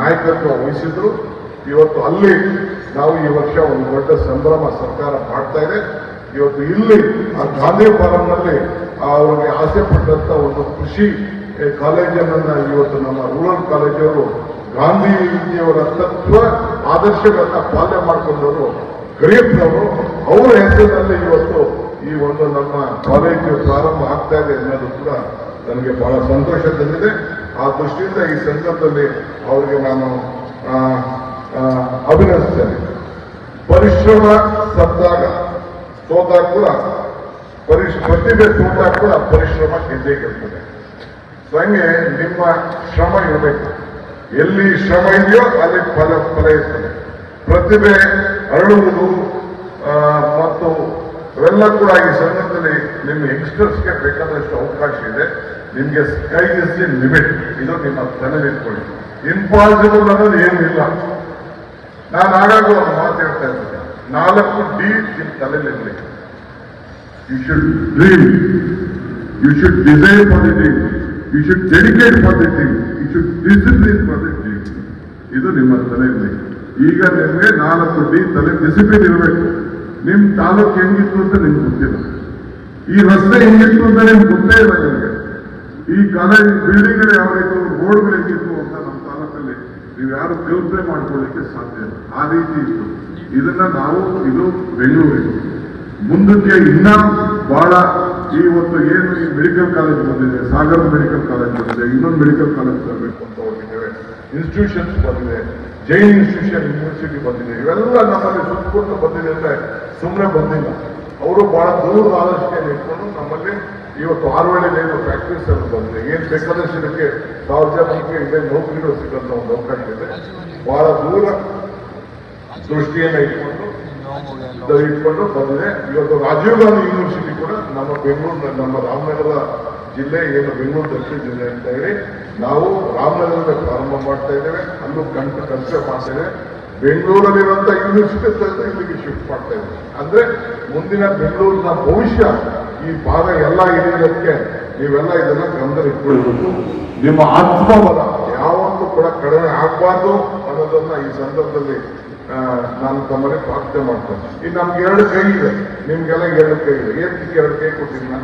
ನಾಯಕತ್ವ ವಹಿಸಿದ್ರು. ಇವತ್ತು ಅಲ್ಲಿ ನಾವು ಈ ವರ್ಷ ಒಂದು ದೊಡ್ಡ ಸಂಭ್ರಮ ಸರ್ಕಾರ ಮಾಡ್ತಾ ಇದೆ. ಇವತ್ತು ಇಲ್ಲಿ ಆ ಗಾಂಧಿ ಫಾರಂನಲ್ಲಿ ಅವರಿಗೆ ಆಸೆ ಪಟ್ಟಂತ ಒಂದು ಕೃಷಿ ಕಾಲೇಜನ್ನು ಇವತ್ತು ನಮ್ಮ ರೂರಲ್ ಕಾಲೇಜವರು ಗಾಂಧೀಜಿಯವರ ತತ್ವ ಆದರ್ಶಗಳನ್ನ ಪಾಲನೆ ಮಾಡಿಕೊಂಡವರು ಗರೀಬ್ನವರು ಅವರ ಹೆಸರಿನಲ್ಲಿ ಇವತ್ತು ಈ ಒಂದು ನಮ್ಮ ಕಾಲೇಜು ಪ್ರಾರಂಭ ಆಗ್ತಾ ಇದೆ ಅನ್ನೋದು ಕೂಡ ನನಗೆ ಬಹಳ ಸಂತೋಷ ತಂದಿದೆ ಆ ದೃಷ್ಟಿಯಿಂದ ಈ ಸಂದರ್ಭದಲ್ಲಿ ಅವರಿಗೆ ನಾನು ಅಭಿನಂದಿಸ್ತೇನೆ ಪರಿಶ್ರಮ ಸತ್ತಾಗ ಸೋತಾಗ ಕೂಡ ಪರಿಶ್ ಪ್ರತಿಭೆ ಸೋತಾಗ ಕೂಡ ಪರಿಶ್ರಮ ಗೆದ್ದೇ ಗೆಲ್ತದೆ ಹಂಗೆ ನಿಮ್ಮ ಶ್ರಮ ಇರಬೇಕು. ಎಲ್ಲಿ ಶ್ರಮ ಇದೆಯೋ ಅಲ್ಲಿ ಫಲ ಫಲ ಇರ್ತದೆ. ಪ್ರತಿಭೆ ಅರಳುವುದು ಮತ್ತು ಇವೆಲ್ಲ ಕೂಡ ಈ ಸಂದರ್ಭದಲ್ಲಿ ನಿಮ್ಮ ಯಂಗ್ಸ್ಟರ್ಸ್ಗೆ ಬೇಕಾದಷ್ಟು ಅವಕಾಶ ಇದೆ. ನಿಮಗೆ ಸ್ಕೈ ಇಸ್ ದಿ ಲಿಮಿಟ್ ಇದು ನಿಮ್ಮ ತಲೆ ಇಟ್ಕೊಳ್ಳಿ. ಇಂಪಾಸಿಬಲ್ ಅನ್ನೋದು ಏನಿಲ್ಲ. ನಾನು ಆಗಾಗ ಒಂದು ಮಾತು ಹೇಳ್ತಾ ಇದ್ದೀನಿ ನಾಲ್ಕು ಡಿ ನಿಮ್ಮ ತಲೆಯಲ್ಲಿ you should dream you should design for you should dedicate for you should discipline for ಇದು ನಿಮ್ಮ ತಲೆಯಲ್ಲಿ. ಈಗ ನಿಮಗೆ ನಾಲ್ಕು ಡಿ ತಲೆ ಡಿಸಿಪ್ಲಿನ್ ಇರಬೇಕು. ನಿಮ್ ತಾಲೂಕು ಹೆಂಗಿತ್ತು ಅಂತ ನಿಮ್ಗೆ ಗೊತ್ತಿಲ್ಲ. ಈ ರಸ್ತೆ ಹೆಂಗಿತ್ತು ಅಂತ ನಿಮ್ಗೆ ಗೊತ್ತೇ ಇಲ್ಲ ನಿಮಗೆ. ಈ ಕಾಲೇಜ್ ಬಿಲ್ಡಿಂಗ್ಗಳು ಯಾವ ರೀತಿ ರೋಡ್ಗಳು ಹೆಂಗಿತ್ತು ಅಂತ ನಮ್ಮ ನೀವು ಯಾರು ಕಲ್ಪನೆ ಮಾಡ್ಕೊಳ್ಳಿಕ್ಕೆ ಸಾಧ್ಯ ಆ ರೀತಿ ಇತ್ತು. ಇದನ್ನ ನಾವು ಇದು ಬೆಳೆಯಬೇಕು ಮುಂದಕ್ಕೆ ಇನ್ನ ಬಹಳ ಇವತ್ತು ಏನು ಈ ಮೆಡಿಕಲ್ ಕಾಲೇಜ್ ಬಂದಿದೆ, ಸಾಗರ್ ಮೆಡಿಕಲ್ ಕಾಲೇಜ್ ಬಂದಿದೆ, ಇನ್ನೊಂದು ಮೆಡಿಕಲ್ ಕಾಲೇಜ್ ಬರಬೇಕು ಅಂತ ಹೋಗಿದ್ದೇವೆ. ಇನ್ಸ್ಟಿಟ್ಯೂಷನ್ಸ್ ಬಂದಿದೆ, ಜೈನ್ ಇನ್ಸ್ಟಿಟ್ಯೂಷನ್ ಯೂನಿವರ್ಸಿಟಿ ಬಂದಿದೆ. ಇವೆಲ್ಲ ನಮ್ಮಲ್ಲಿ ಸುತ್ತಕೊಂಡು ಬಂದಿದೆ ಅಂದ್ರೆ ಸುಮ್ಮನೆ ಬಂದಿಲ್ಲ. ಅವರು ಬಹಳ ದೂರದ ಆಲೋಚನೆ ಇಟ್ಕೊಂಡು ನಮ್ಮಲ್ಲಿ ಇವತ್ತು ಆರವಳ್ಳಿಲಿ ಏನು ಫ್ಯಾಕ್ಟ್ರೀಸ್ ಎಲ್ಲ ಬಂದ್ರೆ ಏನು ಬೇಕಾದಷ್ಟು ಸಾವಿರ ಜನಕ್ಕೆ ಇದೇ ನೌಕರಿಗಳು ಸಿಗೋದು ಅವಕಾಶ ಇದೆ ಬಹಳ ದೂರ ದೃಷ್ಟಿಯನ್ನು ಇಟ್ಕೊಂಡು ಇಟ್ಕೊಂಡು ಬಂದಿದೆ. ಇವತ್ತು ರಾಜೀವ್ ಗಾಂಧಿ ಯೂನಿವರ್ಸಿಟಿ ಕೂಡ ನಮ್ಮ ಬೆಂಗಳೂರು, ನಮ್ಮ ರಾಮನಗರ ಜಿಲ್ಲೆ, ಏನು ಬೆಂಗಳೂರು ದಕ್ಷಿಣ ಜಿಲ್ಲೆ ಅಂತ ಹೇಳಿ, ನಾವು ರಾಮನಗರದ ಪ್ರಾರಂಭ ಮಾಡ್ತಾ ಇದ್ದೇವೆ. ಅಲ್ಲೂ ಕಂಟ ಕಲ್ಸೆ ಮಾಡ್ತೇವೆ ಇದ್ದೇವೆ. ಬೆಂಗಳೂರಲ್ಲಿರುವಂತ ಯೂನಿವರ್ಸಿಟಿ ಇಲ್ಲಿಗೆ ಶಿಫ್ಟ್ ಮಾಡ್ತಾ ಇದ್ದೇವೆ. ಅಂದ್ರೆ ಮುಂದಿನ ಬೆಂಗಳೂರಿನ ಭವಿಷ್ಯ ಈ ಪಾದ ಎಲ್ಲ ಇದಕ್ಕೆ ನೀವೆಲ್ಲ ಇದನ್ನ ಗಮನ ಇಟ್ಕೊಳ್ಬೇಕು ನಿಮ್ಮ ಆತ್ಮಬಲ ಯಾವತ್ತೂ ಕೂಡ ಕಡಿಮೆ ಆಗಬಾರ್ದು ಅನ್ನೋದನ್ನ ಈ ಸಂದರ್ಭದಲ್ಲಿ ನಾನು ತಮ್ಮಲ್ಲಿ ಪ್ರಾರ್ಥನೆ ಮಾಡ್ತೇನೆ. ಈಗ ನಮ್ಗೆ ಎರಡು ಕೈ ಇದೆ. ನಿಮ್ಗೆಲ್ಲ ಎರಡು ಕೈ ಇದೆ. ಏನ್ ಎರಡು ಕೈ ಕೊಟ್ಟಿಲ್ಲ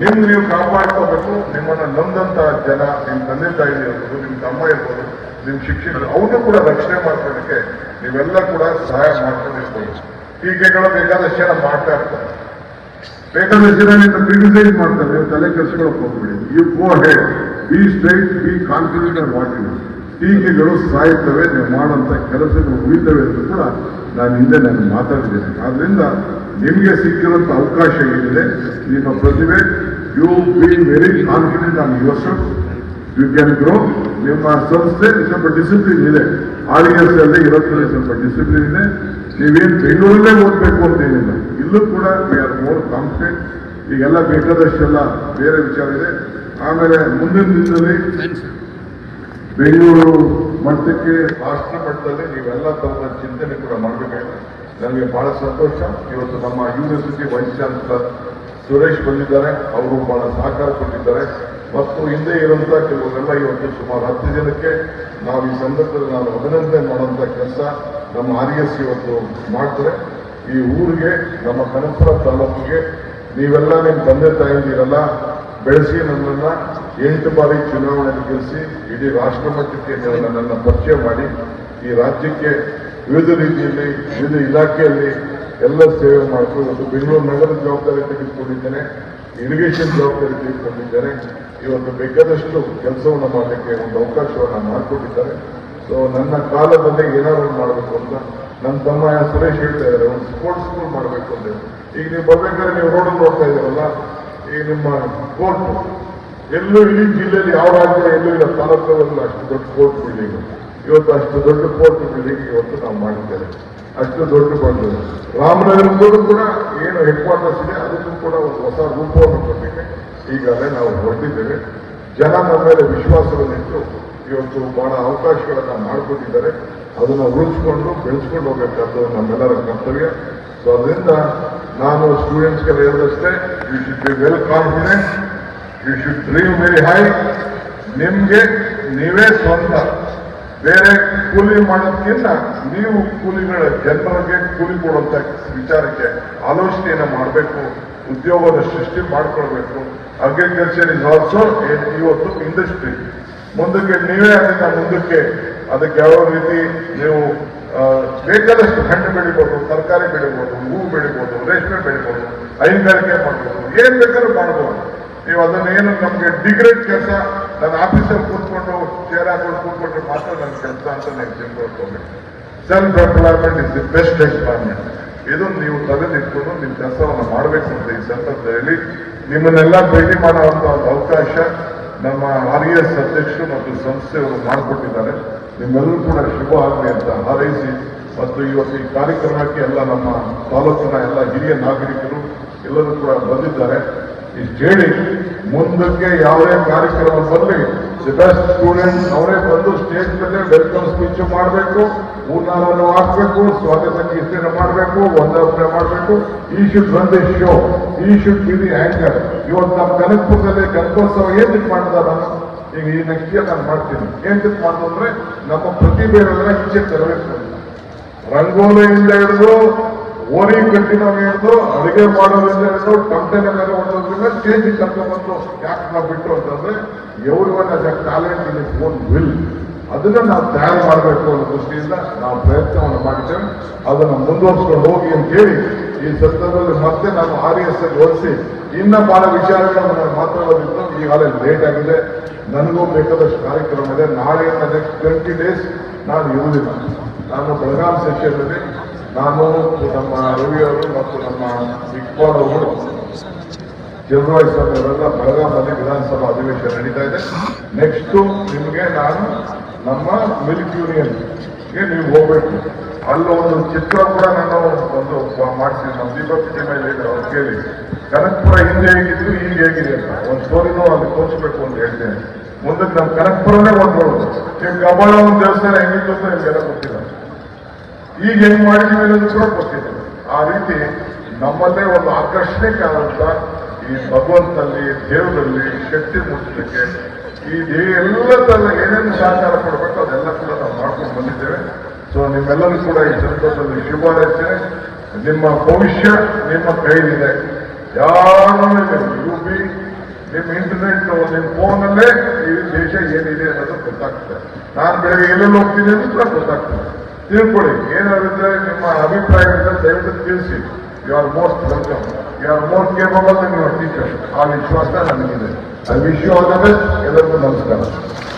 ನಿಮ್ ನೀವು ಕಾಪಾಡ್ಕೋಬೇಕು. ನಿಮ್ಮನ್ನ ನೊಂದಂತ ಜನ, ನಿಮ್ ತಂದೆ ತಾಯಿ ಇರ್ಬೋದು, ನಿಮ್ ತಮ್ಮ ಇರ್ಬೋದು, ನಿಮ್ ಶಿಕ್ಷಕರು ಅವ್ರನ್ನೂ ಕೂಡ ರಕ್ಷಣೆ ಮಾಡ್ಕೊಳಕ್ಕೆ ನೀವೆಲ್ಲ ಕೂಡ ಸಹಾಯ ಮಾಡ್ಕೊಂಡಿರ್ಬೋದು ಟೀಕೆಗಳು ಬೇಕಾದಷ್ಟು ಮಾಡ್ತಾ ಇರ್ತಾರೆ ಬೇಕಾದಷ್ಟು ಜನ ನಿನ್ನ ಕ್ರಿಟಿಸೈಸ್ ಮಾಡ್ತಾರೆ, ನೀವು ತಲೆ ಕೆಲಸಗಳಕ್ಕೆ ಹೋಗ್ಬಿಡಿ. You go head be straight be confident and what you ಟೀಕೆಗಳು ಸಾಯುತ್ತವೆ ನೀವು ಮಾಡೋಂಥ ಕೆಲಸಗಳು ಉಳಿತವೆ ಅಂತ ಕೂಡ ನಾನು ಹಿಂದೆ ನಾನು ಮಾತಾಡಿದ್ದೇನೆ. ಆದ್ದರಿಂದ ನಿಮಗೆ ಸಿಕ್ಕಿರೋಂಥ ಅವಕಾಶ ಏನಿದೆ, ನಿಮ್ಮ ಪ್ರತಿಭೆ you be very confident on yourself you can grow ನಿಮ್ಮ ಸಂಸ್ಥೆ ಸ್ವಲ್ಪ ಡಿಸಿಪ್ಲಿನ್ ಇದೆ. ಆರ್ ಎಸ್ ಅಲ್ಲಿ ಇರೋದ್ರಲ್ಲಿ ಸ್ವಲ್ಪ ಡಿಸಿಪ್ಲಿನ್ ಇದೆ. ನೀವೇನು ಬೆಂಗಳೂರಲ್ಲೇ ಓದಬೇಕು ಅಂತ ಏನಿಲ್ಲ. ಇಲ್ಲೂ ಕೂಡ ವಿ ಆರ್ ಮೋರ್ ಕಾನ್ಫಿಡೆಂಟ್ ಈಗೆಲ್ಲ ಬೇಕಾದಷ್ಟೆಲ್ಲ ಬೇರೆ ವಿಚಾರ ಇದೆ. ಆಮೇಲೆ ಮುಂದಿನ ದಿನದಲ್ಲಿ ಬೆಂಗಳೂರು ಮಟ್ಟಕ್ಕೆ ರಾಷ್ಟ್ರ ಮಟ್ಟದಲ್ಲಿ ನೀವೆಲ್ಲ ತಮ್ಮ ಚಿಂತನೆ ಕೂಡ ಮಾಡಬೇಕಾಗಿದೆ. ನನಗೆ ಬಹಳ ಸಂತೋಷ. ಇವತ್ತು ನಮ್ಮ ಯೂನಿವರ್ಸಿಟಿ ವೈಸ್ ಚಾನ್ಸಲರ್ ಸುರೇಶ್ ಬಂದಿದ್ದಾರೆ. ಅವರು ಬಹಳ ಸಹಕಾರ ಕೊಟ್ಟಿದ್ದಾರೆ. ಮತ್ತು ಹಿಂದೆ ಇರುವಂತ ಕೆಲವರೆಲ್ಲ ಇವತ್ತು ಸುಮಾರು ಹತ್ತು ಜನಕ್ಕೆ ನಾವು ಈ ಸಂದರ್ಭದಲ್ಲಿ ನಾನು ಅಭಿನಂದನೆ ಮಾಡುವಂತ ಕೆಲಸ ನಮ್ಮ ಆರ್ ಎಸ್ ಇವತ್ತು ಮಾಡ್ತಾರೆ. ಈ ಊರಿಗೆ, ನಮ್ಮ ಕನಕಪುರ ತಾಲೂಕಿಗೆ, ನೀವೆಲ್ಲ ನಿಮ್ಮ ತಂದೆ ತಾಯಿದ್ದೀರಲ್ಲ ಬೆಳೆಸಿ ನನ್ನನ್ನು ಎಂಟು ಬಾರಿ ಚುನಾವಣೆಯಲ್ಲಿ ಗೆಲ್ಲಿಸಿ ಇಡೀ ರಾಷ್ಟ್ರ ಮಟ್ಟಕ್ಕೆ ನೀವು ಪರಿಚಯ ಮಾಡಿ, ಈ ರಾಜ್ಯಕ್ಕೆ ವಿವಿಧ ರೀತಿಯಲ್ಲಿ, ವಿವಿಧ ಇಲಾಖೆಯಲ್ಲಿ ಎಲ್ಲ ಸೇವೆ ಮಾಡ್ಕೊಂಡು ಇವತ್ತು ಬೆಂಗಳೂರು ನಗರದ ಜವಾಬ್ದಾರಿ ತೆಗೆದುಕೊಂಡಿದ್ದೇನೆ, ಇರಿಗೇಷನ್ ಜವಾಬ್ದಾರಿ ತೆಗೆದುಕೊಂಡಿದ್ದೇನೆ. ಇವತ್ತು ಬೇಕಾದಷ್ಟು ಕೆಲಸವನ್ನು ಮಾಡಲಿಕ್ಕೆ ಒಂದು ಅವಕಾಶವನ್ನು ಮಾಡಿಕೊಟ್ಟಿದ್ದಾರೆ. ಸೊ ನನ್ನ ಕಾಲದಲ್ಲಿ ಏನಾದರೂ ಮಾಡಬೇಕು ಅಂತ ನನ್ನ ತಮ್ಮ ಸುರೇಶ್ ಹೇಳ್ತಾ ಇದ್ದಾರೆ ಒಂದು ಸ್ಪೋರ್ಟ್ಸ್ ಸ್ಕೂಲ್ ಮಾಡಬೇಕು ಅಂತ. ಈಗ ನೀವು ಬರ್ಬೇಕಾದ್ರೆ ನೀವು ರೋಡಲ್ಲಿ ನೋಡ್ತಾ ಇದ್ದೀರಲ್ಲ, ಈ ನಿಮ್ಮ ಕೋರ್ಟ್ ಎಲ್ಲೂ ಇಡೀ ಜಿಲ್ಲೆಯಲ್ಲಿ ಯಾವ ರಾಜ್ಯ ಎಲ್ಲೂ ಇಲ್ಲ, ತಾಲೂಕಲ್ಲಿ ಅಷ್ಟು ದೊಡ್ಡ ಕೋರ್ಟ್ ಬಿಲ್ಡಿಂಗ್ ಇವತ್ತು ಅಷ್ಟು ದೊಡ್ಡ ಕೋರ್ಟ್ ಬಿಲ್ಡಿಂಗ್ ಇವತ್ತು ನಾವು ಮಾಡಿದ್ದೇವೆ. ಅಷ್ಟು ದೊಡ್ಡ ಬಂದು. ರಾಮನಗರದಲ್ಲೂ ಕೂಡ ಏನು ಹೆಡ್ ಕ್ವಾರ್ಟರ್ಸ್ ಇದೆ, ಅದಕ್ಕೂ ಕೂಡ ಒಂದು ಹೊಸ ರೂಪವನ್ನು ಕೊಟ್ಟಿದೆ ಈಗಾಗಲೇ ನಾವು ಹೊರಟಿದ್ದೇವೆ. ಜನ ನಮ್ಮ ಮೇಲೆ ವಿಶ್ವಾಸವನ್ನಿಟ್ಟು ಇವತ್ತು ಬಹಳ ಅವಕಾಶಗಳನ್ನು ಮಾಡಿಕೊಟ್ಟಿದ್ದಾರೆ. ಅದನ್ನ ಉಳಿಸ್ಕೊಂಡು ಬೆಳೆಸ್ಕೊಂಡು ಹೋಗ್ಬೇಕಾದ್ದು ನಮ್ಮೆಲ್ಲರ ಕರ್ತವ್ಯ. ಸೊ ಅದರಿಂದ ನಾನು ಸ್ಟೂಡೆಂಟ್ಸ್ಗೆಲ್ಲ ಹೇಳಿದಷ್ಟೇ you should be well confident you should dream very high ನಿಮಗೆ ನೀವೇ ಸ್ವಂತ. ಬೇರೆ ಕೂಲಿ ಮಾಡೋದಕ್ಕಿಂತ ನೀವು ಕೂಲಿಗಳ ಜನರಿಗೆ ಕೂಲಿ ಕೊಡುವಂಥ ವಿಚಾರಕ್ಕೆ ಆಲೋಚನೆಯನ್ನು ಮಾಡಬೇಕು, ಉದ್ಯೋಗದ ಸೃಷ್ಟಿ ಮಾಡಿಕೊಳ್ಬೇಕು. ಅಗ್ರಿಕಲ್ಚರ್ ಇಸ್ ಆಲ್ಸೋ ಇವತ್ತು ಇಂಡಸ್ಟ್ರಿ ಮುಂದಕ್ಕೆ ನೀವೇ ಅದನ್ನ ಮುಂದಕ್ಕೆ ಅದಕ್ಕೆ ಯಾವ ರೀತಿ ನೀವು ಬೇಕಾದಷ್ಟು ಹಣ್ಣು ಬೆಳಿಬೋದು, ತರಕಾರಿ ಬೆಳಿಬೋದು ಹೂವು ಬೆಳಿಬೋದು, ರೇಷ್ಮೆ ಬೆಳಿಬೋದು, ಹೈನುಗಾರಿಕೆ ಮಾಡ್ಬೋದು, ಏನ್ ಬೇಕಾದ್ರೂ ಮಾಡ್ಬೋದು. ನೀವು ಅದನ್ನ ಏನು ನಮ್ಗೆ ಡಿಗ್ರೇಡ್ ಕೆಲಸ, ನನ್ನ ಆಫೀಸಲ್ಲಿ ಕೂತ್ಕೊಂಡು ಚೇರ್ ಹಾಕೊಂಡು ಕೂತ್ಕೊಂಡ್ರೆ ಮಾತ್ರ ನನ್ನ ಕೆಲಸ ಅಂತ ನೀವು ತಿಳ್ಕೊಳ್ಕೋಬೇಕು self employment is the best employment ಇದು ನೀವು ತಲೆ ನಿಂತ್ಕೊಂಡು ನಿಮ್ಮ ಕೆಲಸವನ್ನು ಮಾಡಬೇಕು ಅಂತ ಈ ಸಂದರ್ಭದಲ್ಲಿ ನಿಮ್ಮನ್ನೆಲ್ಲ ಭೇಟಿ ಮಾಡುವಂತ ಒಂದು ಅವಕಾಶ ನಮ್ಮ ಆರ್ ಎಸ್ ಅಧ್ಯಕ್ಷರು ಮತ್ತು ಸಂಸ್ಥೆಯವರು ಮಾಡಿಕೊಟ್ಟಿದ್ದಾರೆ. ನಿಮ್ಮೆಲ್ಲರೂ ಕೂಡ ಶುಭ ಆಗಲಿ ಅಂತ ಹಾರೈಸಿ ಮತ್ತು ಇವತ್ತು ಈ ಕಾರ್ಯಕ್ರಮಕ್ಕೆ ಎಲ್ಲ ನಮ್ಮ ತಾಲೂಕಿನ ಎಲ್ಲ ಹಿರಿಯ ನಾಗರಿಕರು ಎಲ್ಲರೂ ಕೂಡ ಬಂದಿದ್ದಾರೆ. ಇಷ್ಟು ಹೇಳಿ ಮುಂದಕ್ಕೆ ಯಾವುದೇ ಕಾರ್ಯಕ್ರಮ ಬರಲಿ ದಿ ಬೆಸ್ಟ್ ಸ್ಟೂಡೆಂಟ್ ಅವರೇ ಬಂದು ಸ್ಟೇಜ್ ಮೇಲೆ ವೆಲ್ಕಮ್ ಸ್ಪೀಚ್ ಮಾಡಬೇಕು ಹೂನಾರನ್ನು ಹಾಕಬೇಕು, ಸ್ವಾಗತ ಕೀರ್ತನೆ ಮಾಡಬೇಕು ವಂದನೆ ಮಾಡಬೇಕು. He should run show he should be the anchor ಇವತ್ತು ನಮ್ಮ ಕನಕಪುರದಲ್ಲಿ ಕನಕೋತ್ಸವ ಏನಕ್ಕೆ ಮಾಡ್ತಾರೆ ಈಗ ಈ ನೆಕ್ಸ್ಟ್ ಇಯರ್ ನಾನು ಮಾಡ್ತೀನಿ ಏನಕ್ಕೆ ಮಾಡೋದು ಅಂದ್ರೆ, ನಮ್ಮ ಪ್ರತಿಭೆಗಳನ್ನ ಈಚೆ ತರಬೇಕು. ರಂಗೋಲಿಯಿಂದ ಹಿಡಿದು, ಓರಿ ಕಟ್ಟಿನ ಹಿಡಿದು, ಅಡುಗೆ ಮಾಡೋದ್ರಿಂದ ಹಿಡಿದು ಕಂಪನಿ ಮೇಲೆ ಹೊಡೋದ್ರಿಂದ ಸ್ಟೇಜ್ ಕರ್ಕೊಂಡ್ಬಂದು ಯಾಕೆ ನಾವು ಬಿಟ್ಟು ಅಂತಂದ್ರೆ everyone has a talent in his own will ಅದನ್ನ ನಾವು ತಯಾರು ಮಾಡಬೇಕು ಅನ್ನೋ ದೃಷ್ಟಿಯಿಂದ ನಾವು ಪ್ರಯತ್ನವನ್ನು ಮಾಡಿದ್ದೇವೆ. ಅದನ್ನು ಮುಂದುವರಿಸ್ಕೊಂಡು ಹೋಗಿ ಅಂತ ಹೇಳಿ ಈ ಸಂದರ್ಭದಲ್ಲಿ ಮತ್ತೆ ನಾನು ಆರ್ ಎಸ್ ಓದಿಸಿ ಇನ್ನ ಬಹಳ ವಿಚಾರಗಳನ್ನು ನಾನು ಮಾತಾಡೋದಿತ್ತು ಈಗಾಗಲೇ ಲೇಟ್ ಆಗಿದೆ. ನನಗೂ ಬೇಕಾದಷ್ಟು ಕಾರ್ಯಕ್ರಮ ಇದೆ. ನಾಳೆ ನೆಕ್ಸ್ಟ್ ಟ್ವೆಂಟಿ ಡೇಸ್ ನಾನು ಇರುವುದಿಲ್ಲ. ನಾನು ಬೆಳಗಾಂ ಸೆಕ್ಷನ್ನಲ್ಲಿ ನಾನು ನಮ್ಮ ರವಿ ಅವರು ಮತ್ತು ನಮ್ಮ ಇಕ್ಬಾಲ್ ಅವರು ಚಂದ್ರವಾಯಿ ಅವರೆಲ್ಲ ಬೆಳಗಾಮಲ್ಲಿ ವಿಧಾನಸಭಾ ಅಧಿವೇಶನ ನಡೀತಾ ಇದೆ. ನೆಕ್ಸ್ಟು ನಿಮಗೆ ನಾನು ನಮ್ಮ ಮಿಲ್ಕ್ ಯೂನಿಯನ್ಗೆ ನೀವು ಹೋಗ್ಬೇಕು. ಅಲ್ಲಿ ಒಂದು ಚಿತ್ರ ಕೂಡ ನಾನು ಒಂದು ಮಾಡ್ತೀನಿ. ನಮ್ಮ ದೀಪಕ್ ಮೇಲೆ ಕೇಳಿ. ಕನಕಪುರ ಹಿಂದೆ ಹೇಗಿದ್ರು ಈಗ ಹೇಗಿದೆ ಅಂತ. ಒಂದು ಸ್ಟೋರಿನೂ ಅಲ್ಲಿ ತೋರಿಸ್ಬೇಕು ಅಂತ ಹೇಳ್ತೇನೆ. ಮುಂದಕ್ಕೆ ನಮ್ಮ ಕನಕಪುರನೇ ಒಂದು ನೀವು ಕಬಾಳ ಒಂದು ದೇವಸ್ಥಾನ ಹೆಂಗಿತ್ತು ಅಂತ ನಿಮ್ಗೆಲ್ಲ ಗೊತ್ತಿಲ್ಲ. ಈಗ ಹೆಂಗ್ ಮಾಡಿದೀವಿ ಅನ್ನೋದು ಕೂಡ ಗೊತ್ತಿದೆ ಆ ರೀತಿ ನಮ್ಮಲ್ಲೇ ಒಂದು ಆಕರ್ಷಣೆ ಕಾಣುತ್ತ, ಈ ಭಗವಂತನಲ್ಲಿ ದೇವರಲ್ಲಿ ಶಕ್ತಿ ಮುಟ್ಟಿಸಲಿಕ್ಕೆ ಈ ಎಲ್ಲ ತನ್ನ ಏನೇನು ಸಹಕಾರ ಕೊಡಬೇಕು ಅದೆಲ್ಲ ಕೂಡ ನಾವು ಮಾಡ್ಕೊಂಡು ಬಂದಿದ್ದೇವೆ. ಸೊ ನಿಮ್ಮೆಲ್ಲರೂ ಕೂಡ ಈ ಸಂದರ್ಭದಲ್ಲಿ ಶುಭಾರೈಸ್ತೇನೆ ನಿಮ್ಮ ಭವಿಷ್ಯ ನಿಮ್ಮ ಕೈಲಿದೆ ಯಾರು ಯು ಪಿ ನಿಮ್ಮ ಇಂಟರ್ನೆಟ್ ನಿಮ್ಮ ಫೋನಲ್ಲೇ ಈ ದೇಶ ಏನಿದೆ ಅನ್ನೋದು ಗೊತ್ತಾಗ್ತದೆ. ನಾನು ಬೆಳಗ್ಗೆ ಎಲ್ಲೆಲ್ಲಿ ಹೋಗ್ತೀನಿ ಅಂತ ಕೂಡ ಗೊತ್ತಾಗ್ತದೆ. ತಿಳ್ಕೊಳ್ಳಿ, ಏನಾಗುತ್ತೆ ನಿಮ್ಮ ಅಭಿಪ್ರಾಯಗಳಿಂದ ದಯವಿಟ್ಟು ತಿಳಿಸಿ. You are most welcome you are most capable than your teacher ಆ ವಿಶ್ವಾಸ ನನಗಿದೆ I wish you all the best ಎಲ್ಲರಿಗೂ ನಮಸ್ಕಾರ Thank